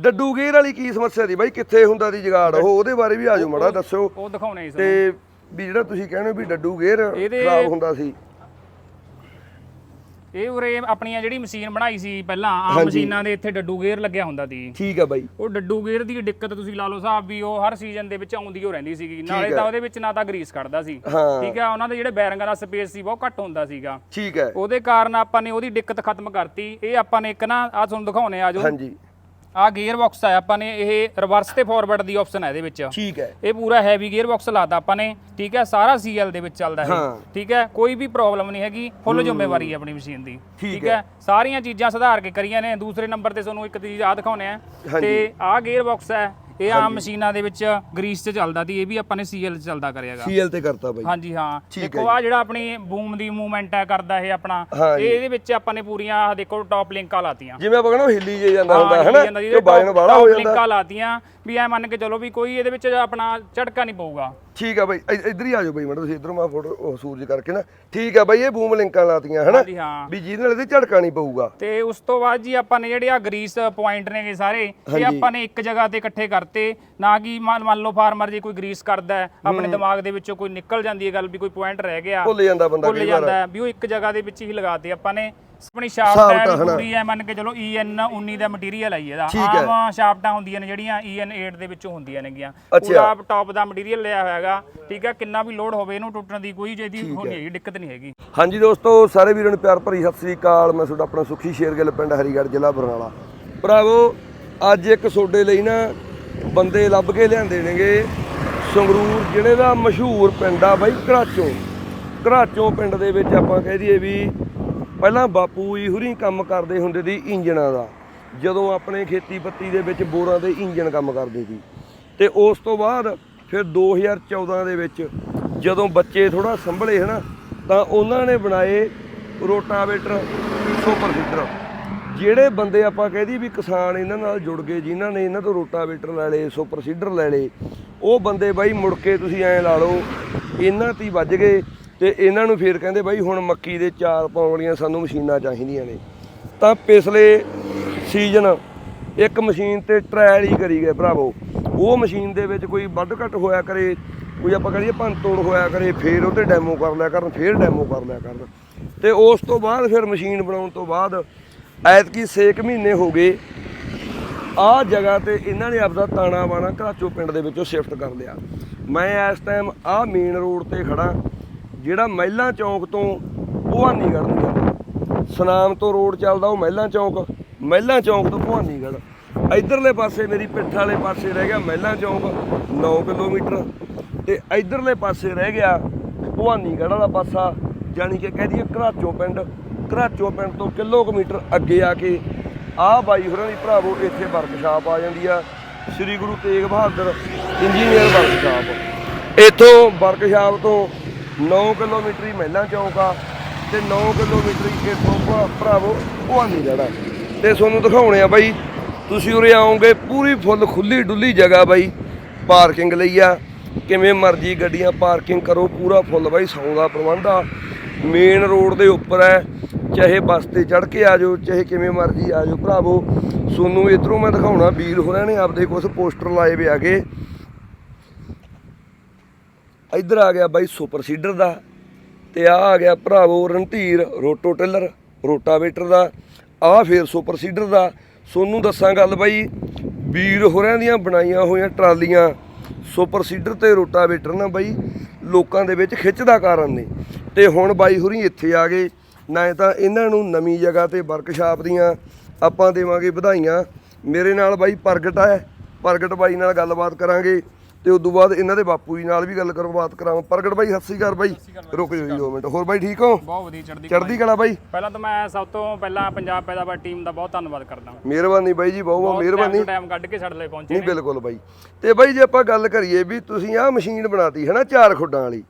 ਡੱਡੂ ਗੇਅਰ ਵਾਲੀ ਕੀ ਸਮੱਸਿਆ ਦੀ ਬਾਈ? ਕਿੱਥੇ ਹੁੰਦਾ ਦੀ ਜਗਾੜ? ਉਹ ਉਹਦੇ ਬਾਰੇ ਵੀ ਆਜੋ ਮੜਾ ਦੱਸੋ ਉਹ ਦਿਖਾਉਣੇ ਇਸ ਤੇ ਵੀ ਜਿਹੜਾ ਤੁਸੀਂ ਕਹਿੰਦੇ ਵੀ ਡੱਡੂ ਇਹਦੇ- ਖਰਾਬ ਹੁੰਦਾ ਸੀ। ਇਹ ਉਰੇ ਆਪਣੀਆਂ ਜਿਹੜੀ ਮਸ਼ੀਨ ਬਣਾਈ ਸੀ ਪਹਿਲਾਂ ਆਮ। ਮਸ਼ੀਨਾਂ ਦੇ ਇੱਥੇ ਡੱਡੂ ਗੇਅਰ ਲੱਗਿਆ ਹੁੰਦਾ ਸੀ। ਠੀਕ ਆ ਬਾਈ। ਉਹ ਡੱਡੂ ਗੇਅਰ ਦੀ ਦਿੱਕਤ ਤੁਸੀਂ ਲਾ ਲਓ ਸਾਹਿਬ ਵੀ ਉਹ ਹਰ ਸੀਜ਼ਨ ਦੇ ਵਿੱਚ ਆਉਂਦੀ ਹੋ ਰਹਿੰਦੀ ਸੀਗੀ। ਨਾਲੇ। ਤਾਂ ਉਹਦੇ ਵਿੱਚ ਨਾ ਤਾਂ ਗਰੀਸ ਕੱਢਦਾ ਸੀ। ਹਾਂ। ਠੀਕ ਹੈ ਉਹਨਾਂ ਦੇ ਜਿਹੜੇ ਬੈਰਿੰਗਾਂ ਦਾ ਸਪੇਸ ਸੀ ਬਹੁਤ ਘੱਟ ਹੁੰਦਾ ਸੀਗਾ। ਠੀਕ ਹੈ ਉਹਦੇ ਕਾਰਨ ਆਪਾਂ ਨੇ ਉਹਦੀ ਦਿੱਕਤ ਖਤਮ ਕਰਤੀ। ਇਹ ਆਪਾਂ ਨੇ ਇੱਕ ਨਾ ਆ ਤੁਹਾਨੂੰ ਦਿਖਾਉਣੇ ਆ ਜੋ ਹਾਂਜੀ। ਆ ਗੇਅਰ ਬਾਕਸ ਆ ਆਪਾਂ ਨੇ ਇਹ ਰਿਵਰਸ ਤੇ ਫਾਰਵਰਡ ਦੀ ਆਪਸ਼ਨ ਹੈ ਇਹਦੇ ਵਿੱਚ। ਠੀਕ ਹੈ। ਇਹ ਪੂਰਾ ਹੈਵੀ ਗੇਅਰ ਬਾਕਸ ਲਾਤਾ ਆਪਾਂ ਨੇ ਠੀਕ ਹੈ? ਸਾਰਾ ਸੀਐਲ ਦੇ ਵਿੱਚ ਚੱਲਦਾ ਹਾਂ। ਠੀਕ ਹੈ? ਕੋਈ ਵੀ ਪ੍ਰੋਬਲਮ ਨਹੀਂ ਹੈਗੀ ਫੁੱਲ ਜ਼ਿੰਮੇਵਾਰੀ ਹੈ ਆਪਣੀ ਮਸ਼ੀਨ ਦੀ ਠੀਕ ਹੈ। ਸਾਰੀਆਂ ਚੀਜ਼ਾਂ ਸੁਧਾਰ ਕੇ ਕਰੀਆਂ ਨੇ ਦੂਸਰੇ ਨੰਬਰ ਤੇ ਤੁਹਾਨੂੰ ਇੱਕ ਚੀਜ਼ ਆ ਦਿਖਾਉਣੇ ਆ। ਤੇ ਆਹ ਗੇਅਰ ਬਾਕਸ ਹੈ ਇਹ ਆਮ ਮਸ਼ੀਨਾਂ ਦੇ ਵਿੱਚ ਗਰੀਸ 'ਚ ਚੱਲਦਾ ਸੀ ਇਹ ਵੀ ਆਪਾਂ ਨੇ ਸੀਐਲ 'ਚ ਚੱਲਦਾ ਕਰਿਆਗਾ ਸੀਐਲ ਤੇ ਕਰਤਾ ਬਾਈ। ਹਾਂਜੀ ਹਾਂ। ਦੇਖੋ ਆ ਜਿਹੜਾ ਆਪਣੀ ਬੂਮ ਦੀ ਮੂਵਮੈਂਟ ਹੈ ਕਰਦਾ ਇਹ ਆਪਣਾ ਜੀ। ਇਹ ਇਹਦੇ ਵਿੱਚ ਆਪਾਂ ਨੇ ਪੂਰੀਆਂ ਆਹ ਦੇਖੋ ਟੌਪ ਲਿੰਕਾਂ ਲਾਤੀਆਂ। ਜਿਵੇਂ ਆਪਾਂ ਕਹਿੰਦੇ ਹਿੱਲੀ ਜੇ ਜਾਂਦਾ ਹੁੰਦਾ ਹੈ ਨਾ ਬਾਜਣ top- ਵਾਲਾ ਹੋ ਜਾਂਦਾ। ਲਿੰਕਾਂ ਲਾਤੀਆਂ ਵੀ ਐ ਮੰਨ ਕੇ ਚਲੋ ਵੀ ਕੋਈ ਇਹਦੇ ਵਿੱਚ ਆਪਣਾ ਝਟਕਾ ਨਹੀਂ ਪਊਗਾ। ਠੀਕ ਆ ਬਾਈ ਇ- ਇੱਧਰ ਹੀ ਆਜੋ ਬਾਈ ਮੈਡਮ ਤੁਸੀਂ ਇੱਧਰੋਂ ਮਾ ਫੋਟੋ ਉਹ ਸੂਰਜ ਕਰਕੇ ਨਾ ਠੀਕ ਆ ਬਾਈ ਇਹ ਬੂਮ ਲਿੰਕਾਂ ਲਾਤੀਆਂ ਹਨਾ? ਹਾਂਜੀ ਹਾਂ। ਵੀ ਜਿਹਦੇ ਨਾਲ ਇਹਦੇ ਝੜਕਾ ਨਹੀਂ ਪਊਗਾ। ਤੇ ਉਸ ਤੋਂ ਬਾਅਦ ਜੀ ਆਪਾਂ ਨੇ ਜਿਹੜੇ ਆ ਗਰੀਸ ਪੁਆਇੰਟ ਨੇਗੇ ਸਾਰੇ ਇਹ। ਆਪਾਂ ਨੇ ਇੱਕ ਜਗ੍ਹਾ ਤੇ ਇਕੱਠੇ ਕਰਤੇ ਨਾ ਕਿ ਮੰਨ ਮੰਨ ਲਓ ਫਾਰਮਰ ਜੇ ਕੋਈ ਗਰੀਸ ਕਰਦਾ ਹੈ, ਆਪਣੇ ਦਿਮਾਗ ਦੇ ਵਿੱਚੋਂ ਕੋਈ ਨਿਕਲ ਜਾਂਦੀ ਹੈ ਗੱਲ ਵੀ ਕੋਈ ਪੁਆਇੰਟ ਰਹਿ ਗਿਆ। ਭੁੱਲ ਜਾਂਦਾ ਬੰਦਾ ਭੁੱਲ ਕਈ ਜਾਂਦਾ ਹੈ ਵੀ ਉਹ ਇੱਕ ਜਗ੍ਹਾ ਦੇ ਵਿੱਚ ਹੀ ਲਗਾਤੇ ਆਪਾਂ ਨੇ। ਆਪਣੀ ਸ਼ਾਫਟ ਹੈ ਹਨਾ। ਪੂਰੀ ਹੈ ਮੰਨ ਕੇ ਚਲੋ EN 19 ਦਾ ਮਟੀਰੀਅਲ ਜੀ ਇਹਦਾ। ਠੀਕ ਹੈ। ਆਮ ਸ਼ਾਫਟਾਂ ਹੁੰਦੀਆਂ ਨੇ ਜਿਹੜੀਆਂ EN 8 ਦੇ ਵਿੱਚੋਂ ਹੁੰਦੀਆਂ ਨੇਗੀਆਂ। ਅੱਛਾ। ਪੂਰਾ ਟੌਪ ਦਾ ਮਟੀਰੀਅਲ ਲਿਆ ਹੋਇਆ ਹੈਗਾ ਠੀਕ ਹੈ ਕਿੰਨਾ ਵੀ ਲੋਡ ਹੋਵੇ ਇਹਨੂੰ ਟੁੱਟਣ ਦੀ ਕੋਈ ਜਿਹਦੀ ਹੋਣੀ ਹੈਗੀ ਦਿੱਕਤ ਨਹੀਂ ਹੈਗੀ। ਹਾਂਜੀ ਦੋਸਤੋ ਸਾਰੇ ਵੀਰਾਂ ਨੂੰ ਪਿਆਰ ਭਰੀ ਸਤਿ ਸ੍ਰੀ ਅਕਾਲ। ਮੈਂ ਤੁਹਾਡਾ ਆਪਣਾ ਸੁਖੀ ਸ਼ੇਰਗਿੱਲ ਪਿੰਡ ਹਰੀਗੜ੍ਹ ਜ਼ਿਲ੍ਹਾ ਬਰਨਾਲਾ। ਭਰਾਵੋ ਅੱਜ ਇੱਕ ਸੋਡੇ ਲਈ ਨਾ ਬੰਦੇ ਲੱਭ ਕੇ ਲਿਆਂਦੇ ਨੇਗੇ ਸੰਗਰੂਰ ਜ਼ਿਲ੍ਹੇ ਦਾ ਮਸ਼ਹੂਰ ਪਿੰਡ ਆ ਬਾਈ ਘਰਾਚੋਂ। ਘਰਾਚੋਂ ਪਿੰਡ ਦੇ ਵਿੱਚ ਆਪਾਂ ਕਹਿ ਦਈਏ ਵੀ ਪਹਿਲਾਂ ਬਾਪੂ ਜੀ ਹੁਰੀ ਕੰਮ ਕਰਦੇ ਹੁੰਦੇ ਸੀ ਇੰਜਣਾਂ ਦਾ। ਜਦੋਂ ਆਪਣੇ ਖੇਤੀ ਪੱਤੀ ਦੇ ਵਿੱਚ ਬੋਰਾਂ ਦੇ ਇੰਜਣ ਕੰਮ ਕਰਦੇ ਸੀ। ਤੇ ਉਸ ਤੋਂ ਬਾਅਦ ਫਿਰ 2014 ਦੇ ਵਿੱਚ ਜਦੋਂ ਬੱਚੇ ਥੋੜਾ ਸੰਭਲੇ ਹਨਾ, ਤਾਂ ਉਹਨਾਂ ਨੇ ਬਣਾਏ ਰੋਟਾਵੇਟਰ ਸੁਪਰ ਸੀਡਰ। ਜਿਹੜੇ ਬੰਦੇ ਆਪਾਂ ਕਹਿ ਦਈਏ ਵੀ ਕਿਸਾਨ ਇਹਨਾਂ ਨਾਲ ਜੁੜ ਗਏ, ਜਿਨ੍ਹਾਂ ਨੇ ਇਹਨਾਂ ਤੋਂ ਰੋਟਾਵੇਟਰ ਲੈ ਲਏ, ਸੁਪਰ ਸੀਡਰ ਲੈ ਲਏ, ਉਹ ਬੰਦੇ ਬਾਈ ਮੁੜ ਕੇ ਤੁਸੀਂ ਐਂ ਲਾ ਲਓ, ਇਹਨਾਂ ਤੇ ਹੀ ਵੱਜ ਗਏ। ਤੇ ਇਹਨਾਂ ਨੂੰ ਫੇਰ ਕਹਿੰਦੇ ਬਾਈ ਹੁਣ ਮੱਕੀ ਦੇ ਚਾਰ ਪਾਉਣ ਵਾਲੀਆਂ ਸਾਨੂੰ ਮਸ਼ੀਨਾਂ ਚਾਹੀਦੀਆਂ ਨੇ। ਤਾਂ ਪਿਛਲੇ ਸੀਜ਼ਨ ਇੱਕ ਮਸ਼ੀਨ ਤੇ ਟਰਾਇਲ ਹੀ ਕਰੀ ਗਏ ਭਰਾਵੋ। ਉਹ ਮਸ਼ੀਨ ਦੇ ਵਿੱਚ ਕੋਈ ਵੱਧ ਘੱਟ ਹੋਇਆ ਕਰੇ, ਕੋਈ ਆਪਾਂ ਕਹੀਏ ਭੰਨ ਤੋੜ ਹੋਇਆ ਕਰੇ, ਫੇਰ ਉਹ ਤੇ ਡੈਮੋ ਕਰ ਲਿਆ ਕਰਨ, ਫੇਰ ਡੈਮੋ ਕਰ ਲਿਆ ਕਰਨ। ਤੇ ਉਸ ਤੋਂ ਬਾਅਦ ਫਿਰ ਮਸ਼ੀਨ ਬਣਾਉਣ ਤੋਂ ਬਾਅਦ ਐਤਕੀ 6 ਮਹੀਨੇ ਹੋ ਗਏ, ਆਹ ਜਗ੍ਹਾ ਤੇ ਇਹਨਾਂ ਨੇ ਆਪਦਾ ਤਾਣਾ ਬਾਣਾ ਘਰਾਚੋ ਪਿੰਡ ਦੇ ਵਿੱਚੋਂ ਸ਼ਿਫਟ ਕਰ ਲਿਆ। ਮੈਂ ਇਸ ਟਾਈਮ ਆਹ ਮੇਨ ਰੋਡ ਤੇ ਖੜਾ ਜਿਹੜਾ ਮਹਿਲਾ ਚੌਂਕ ਤੋਂ ਭਵਾਨੀਗੜ੍ਹ ਨੂੰ ਜਾਂਦਾ। ਸਨਾਮ ਤੋਂ ਰੋਡ ਚੱਲਦਾ ਉਹ ਮਹਿਲਾ ਚੌਂਕ ਮਹਿਲਾ ਚੌਂਕ ਤੋਂ ਭਵਾਨੀਗੜ੍ਹ। ਇਧਰਲੇ ਪਾਸੇ ਮੇਰੀ ਪਿੱਠ ਵਾਲੇ ਪਾਸੇ ਰਹਿ ਗਿਆ ਮਹਿਲਾ ਚੌਂਕ 9 ਕਿਲੋਮੀਟਰ। ਤੇ ਇਧਰਲੇ ਪਾਸੇ ਰਹਿ ਗਿਆ ਭਵਾਨੀਗੜ੍ਹ ਵਾਲਾ ਪਾਸਾ, ਜਾਣੀ ਕਿ ਕਹਿ ਦਈਏ ਘਰਾਚੋ ਪਿੰਡ। ਘਰਾਚੋ ਪਿੰਡ ਤੋਂ ਕਿਲੋਮੀਟਰ ਅੱਗੇ ਆ ਕੇ ਆਹ ਬਾਈ ਹੋਰਾਂ ਦੀ ਭਰਾਵੋ, ਇੱਥੇ ਵਰਕਸ਼ਾਪ ਆ ਜਾਂਦੀ ਆ। ਸ੍ਰੀ ਗੁਰੂ ਤੇਗ ਬਹਾਦਰ ਇੰਜੀਨੀਅਰ ਵਰਕਸ਼ਾਪ ਇੱਥੋਂ ਵਰਕਸ਼ਾਪ ਤੋਂ 9 ਕਿਲੋਮੀਟਰ ਹੀ ਮਹਿਲਾ ਚੌਂਕ ਆ ਤੇ 9 ਕਿਲੋਮੀਟਰ ਹੀ ਇੱਥੋਂ ਭਰਾਵੋ, ਭਵਾਨੀ ਜੜਾ ਤੇ ਤੁਹਾਨੂੰ ਦਿਖਾਉਣੇ ਆ ਬਾਈ, ਤੁਸੀਂ ਉਰੇ ਆਓਗੇ, ਪੂਰੀ ਫੁੱਲ ਖੁੱਲੀ ਡੁੱਲੀ ਜਗ੍ਹਾ ਬਾਈ, ਪਾਰਕਿੰਗ ਲਈ ਆ। ਕਿਵੇਂ ਮਰਜ਼ੀ ਗੱਡੀਆਂ ਪਾਰਕਿੰਗ ਕਰੋ, ਪੂਰਾ ਫੁੱਲ ਬਾਈ ਸੌਂ ਦਾ ਪ੍ਰਬੰਧ ਆ। ਮੇਨ ਰੋਡ ਦੇ ਉੱਪਰ ਹੈ, ਚਾਹੇ ਬੱਸ ਤੇ ਚੜ ਕੇ ਆ ਜਾਓ, ਚਾਹੇ ਕਿਵੇਂ ਮਰਜ਼ੀ ਆ ਜਾਓ, ਭਰਾਵੋ। ਤੁਹਾਨੂੰ ਇਧਰੋਂ ਮੈਂ ਦਿਖਾਉਣਾ, ਵੀਰ ਹੋਰਾਂ ਨੇ ਆਪਦੇ ਕੁਝ ਪੋਸਟਰ ਲਾਏ ਵੇ ਆਗੇ ਇੱਧਰ ਆ ਗਿਆ ਬਾਈ ਸੁਪਰ ਸੀਡਰ ਦਾ ਤੇ ਆ ਆ ਗਿਆ ਭਰਾਵੋ ਰਣਧੀਰ ਰੋਟੋ ਟਿਲਰ, ਰੋਟਾਵੇਟਰ ਦਾ, ਆ ਫੇਰ ਸੁਪਰ ਸੀਡਰ ਦਾ। ਸੋਨੂੰ ਦੱਸਾਂ ਗੱਲ ਬਾਈ, ਵੀਰ ਹੋਰਿਆਂ ਦੀਆਂ ਬਣਾਈਆਂ ਹੋਈਆਂ ਟਰਾਲੀਆਂ, ਸੁਪਰ ਸੀਡਰ ਤੇ ਰੋਟਾਵੇਟਰ ਨਾ ਬਾਈ, ਲੋਕਾਂ ਦੇ ਵਿੱਚ ਖਿੱਚ ਦਾ ਕਾਰਨ ਨੇ। ਤੇ ਹੁਣ ਬਾਈ ਹੋਰੀ ਇੱਥੇ ਆ ਗਏ, ਨਾ ਤਾਂ ਇਹਨਾਂ ਨੂੰ ਨਵੀਂ ਜਗ੍ਹਾ ਤੇ ਵਰਕਸ਼ਾਪ ਦੀਆਂ ਆਪਾਂ ਦੇਵਾਂਗੇ ਵਧਾਈਆਂ। ਮੇਰੇ ਨਾਲ ਬਾਈ ਪ੍ਰਗਟ ਹੈ ਪ੍ਰਗਟ ਬਾਈ ਨਾਲ ਗੱਲਬਾਤ ਕਰਾਂਗੇ। ਤੇ ਉਸ ਤੋਂ ਬਾਅਦ ਇਹਨਾਂ ਦੇ ਬਾਪੂ ਜੀ ਨਾਲ ਵੀ ਗੱਲ ਕਰੋ ਬਾਤ ਕਰਾਵਾਂ। ਪ੍ਰਗਟ ਬਾਈ ਸਤਿ ਸ੍ਰੀ ਅਕਾਲ ਬਾਈ। ਰੁਕ ਜਾਓ ਜੀ ਦੋ ਮਿੰਟ। ਹੋਰ ਬਾਈ ਠੀਕ ਹੋ? ਬਹੁਤ ਵਧੀਆ ਚੜ੍ਹਦੀ ਚੜ੍ਹਦੀ ਕਲਾ ਬਾਈ। ਪਹਿਲਾਂ ਤਾਂ ਮੈਂ ਸਭ ਤੋਂ ਪਹਿਲਾਂ ਪੰਜਾਬ ਪੈਦਾਵਾਰ ਟੀਮ ਦਾ ਬਹੁਤ ਧੰਨਵਾਦ ਕਰਦਾ ਮਿਹਰਬਾਨੀ ਬਾਈ ਜੀ ਬਹੁਤ ਬਹੁਤ ਮਿਹਰਬਾਨੀ। ਟਾਈਮ ਕੱਢ ਕੇ ਸਾਡੇ ਲਈ ਪਹੁੰਚੇ ਨਹੀਂ ਬਿਲਕੁਲ ਬਾਈ। ਤੇ ਬਾਈ ਜੇ ਆਪਾਂ ਗੱਲ ਕਰੀਏ ਵੀ ਤੁਸੀਂ ਆਹ ਮਸ਼ੀਨ ਬਣਾਤੀ ਹੈ ਨਾ ਚਾਰ ਖੁੱਡਾਂ ਵਾਲੀ।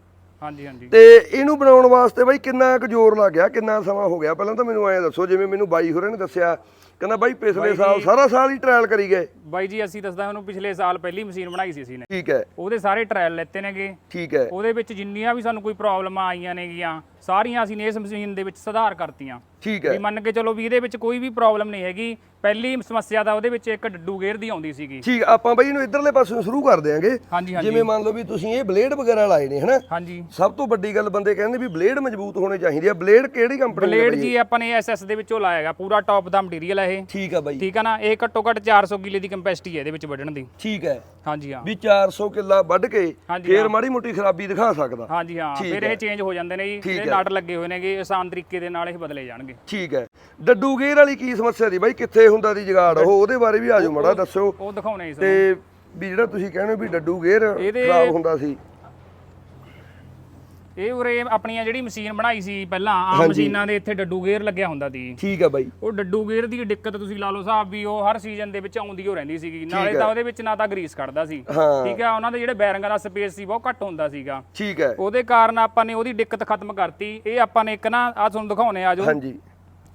ਹਾਂਜੀ ਹਾਂਜੀ। ਤੇ ਇਹਨੂੰ ਬਣਾਉਣ ਵਾਸਤੇ ਬਾਈ ਕਿੰਨਾ ਕੁ ਜ਼ੋਰ ਲੱਗ ਗਿਆ ਕਿੰਨਾ ਸਮਾਂ ਹੋ ਗਿਆ? ਪਹਿਲਾਂ ਤਾਂ ਮੈਨੂੰ ਐਂ ਦੱਸੋ ਜਿਵੇਂ ਮੈਨੂੰ ਬਾਈ ਹੋਰਾਂ ਨੇ ਦੱਸਿਆ ਕਹਿੰਦਾ ਬਾਈ ਪਿਛਲੇ ਸਾਲ ਸਾਰਾ ਸਾਲ ਹੀ ਟ੍ਰਾਇਲ ਕਰੀ ਗਏ। ਬਾਈ ਜੀ ਅਸੀਂ ਦੱਸਦਾ ਉਹਨੂੰ ਪਿਛਲੇ ਸਾਲ ਪਹਿਲੀ ਮਸ਼ੀਨ ਬਣਾਈ ਸੀ ਅਸੀਂ ਨੇ। ਠੀਕ ਹੈ। ਉਹਦੇ ਸਾਰੇ ਟ੍ਰਾਇਲ ਲੈਤੇ ਨੇਗੇ। ਠੀਕ ਹੈ। ਉਹਦੇ ਵਿੱਚ ਜਿੰਨੀਆਂ ਵੀ ਸਾਨੂੰ ਕੋਈ ਪ੍ਰੋਬਲਮਾਂ ਆਈਆਂ ਨੇਗੀਆਂ ਸਾਰੀਆਂ ਅਸੀਂ ਨੇ ਇਸ ਮਸ਼ੀਨ ਦੇ ਵਿੱਚ ਸੁਧਾਰ ਕਰਤੀਆਂ। ਠੀਕ ਵੀ ਹੈ। ਮੰਨ ਕੇ ਚਲੋ ਵੀ ਇਹਦੇ ਵਿੱਚ ਕੋਈ ਵੀ ਪ੍ਰੋਬਲਮ ਨਹੀਂ ਹੈਗੀ। ਪਹਿਲੀ ਸਮੱਸਿਆ ਤਾਂ ਉਹਦੇ ਵਿੱਚ ਇੱਕ ਡੱਡੂ ਗੇਅਰ ਦੀ ਆਉਂਦੀ ਸੀਗੀ। ਠੀਕ ਆਪਾਂ ਬਈ ਇਹਨੂੰ ਇਧਰਲੇ ਪਾਸੋਂ ਸ਼ੁਰੂ ਕਰ ਦਿਆਂਗੇ। ਹਾਂਜੀ ਹਾਂਜੀ। ਜਿਵੇਂ ਮੰਨ ਲਓ ਵੀ ਤੁਸੀਂ ਇਹ ਬਲੇਡ ਵਗੈਰਾ ਲਾਏ ਨੇ ਹਨਾ? ਹਾਂਜੀ। ਸਭ ਤੋਂ ਵੱਡੀ ਗੱਲ ਬੰਦੇ ਕਹਿੰਦੇ ਵੀ ਬਲੇਡ ਮਜ਼ਬੂਤ ਹੋਣੇ ਚਾਹੀਦੇ ਆ। ਬਲੇਡ ਕਿਹੜੀ ਕੰਪਨੀ ਦੇ ਬਲੇਡ ਜੀ ਆਪਾਂ ਨੇ ਐਸਐਸ ਦੇ ਵਿੱਚੋਂ ਲਾਇਆਗਾ ਪੂਰਾ ਟੌਪ ਦਾ ਮਟੀਰੀਅਲ ਹੈ ਇਹ। ਠੀਕ ਆ ਬਾਈ। ਠੀਕ ਹੈ ਨਾ? ਇਹ ਘੱਟੋ ਘੱਟ 400 ਕਿਲੇ ਦੀ ਕੰਪੈਸਿਟੀ ਹੈ ਇਹਦੇ ਵਿੱਚ ਵੱਢਣ ਦੀ। ਠੀਕ ਹੈ। ਹਾਂਜੀ ਹਾਂ। ਵੀ 400 ਕਿੱਲਾ ਵੱਢ ਕੇ ਹਾਂਜੀ, ਫੇਰ ਮਾੜੀ ਮੋਟੀ ਖਰਾਬੀ ਦਿਖਾ ਸਕਦਾ। ਹਾਂਜੀ ਹਾਂ। ਠੀਕ ਫਿਰ ਹੈ। ਇਹ ਚੇਂਜ ਹੋ ਜਾਂਦੇ ਨੇ ਜੀ। ਠੀਕ ਹੈ। ਨਟ ਲੱਗੇ ਹੋਏ ਨੇਗੇ ਆਸਾਨ ਤਰੀਕੇ ਦੇ ਨਾਲ ਇਹ ਬਦਲੇ ਜਾਣਗੇ। ਠੀਕ ਹੈ। ਡੱਡੂ ਗੇਅਰ ਵਾਲੀ ਕੀ ਸਮੱਸਿਆ ਦੀ ਬਾਈ? ਕਿੱਥੇ ਹੁੰਦਾ ਦੀ ਜਗਾੜ? ਉਹ ਉਹਦੇ ਬਾਰੇ ਵੀ ਆਜੋ ਮੜਾ ਦੱਸੋ ਉਹ ਦਿਖਾਉਣੇ ਜੀ ਤੇ ਵੀ ਜਿਹੜਾ ਤੁਸੀਂ ਕਹਿੰਦੇ ਹੋ ਵੀ ਡੱਡੂ ਗੇਅਰ ਇਹਦੇ- ਖਰਾਬ ਹੁੰਦਾ ਸੀ। ਇਹ ਉਰੇ ਆਪਣੀਆਂ ਜਿਹੜੀ ਮਸ਼ੀਨ ਬਣਾਈ ਸੀ ਪਹਿਲਾਂ ਆਮ ਹਾਂਜੀ। ਮਸ਼ੀਨਾਂ ਦੇ ਇੱਥੇ ਡੱਡੂ ਗੇਅਰ ਲੱਗਿਆ ਹੁੰਦਾ ਸੀ। ਠੀਕ ਹੈ ਬਾਈ। ਉਹ ਡੱਡੂ ਗੇਅਰ ਦੀ ਦਿੱਕਤ ਤੁਸੀਂ ਲਾ ਲਓ ਸਾਹਿਬ ਵੀ ਉਹ ਹਰ ਸੀਜ਼ਨ ਦੇ ਵਿੱਚ ਆਉਂਦੀ ਹੋ ਰਹਿੰਦੀ ਸੀਗੀ। ਨਾਲੇ। ਤਾਂ ਉਹਦੇ ਵਿੱਚ ਨਾ ਤਾਂ ਗਰੀਸ ਕੱਢਦਾ ਸੀ। ਹਾਂ। ਠੀਕ ਹੈ ਉਹਨਾਂ ਦੇ ਜਿਹੜੇ ਬੈਰਿੰਗਾਂ ਦਾ ਸਪੇਸ ਸੀ ਬਹੁਤ ਘੱਟ ਹੁੰਦਾ ਸੀਗਾ। ਠੀਕ ਹੈ ਉਹਦੇ ਕਾਰਨ ਆਪਾਂ ਨੇ ਉਹਦੀ ਦਿੱਕਤ ਖਤਮ ਕਰਤੀ। ਇਹ ਆਪਾਂ ਨੇ ਇੱਕ ਨਾ ਆ ਤੁਹਾਨੂੰ ਦਿਖਾਉਣੇ ਆ ਜੋ ਹਾਂਜੀ।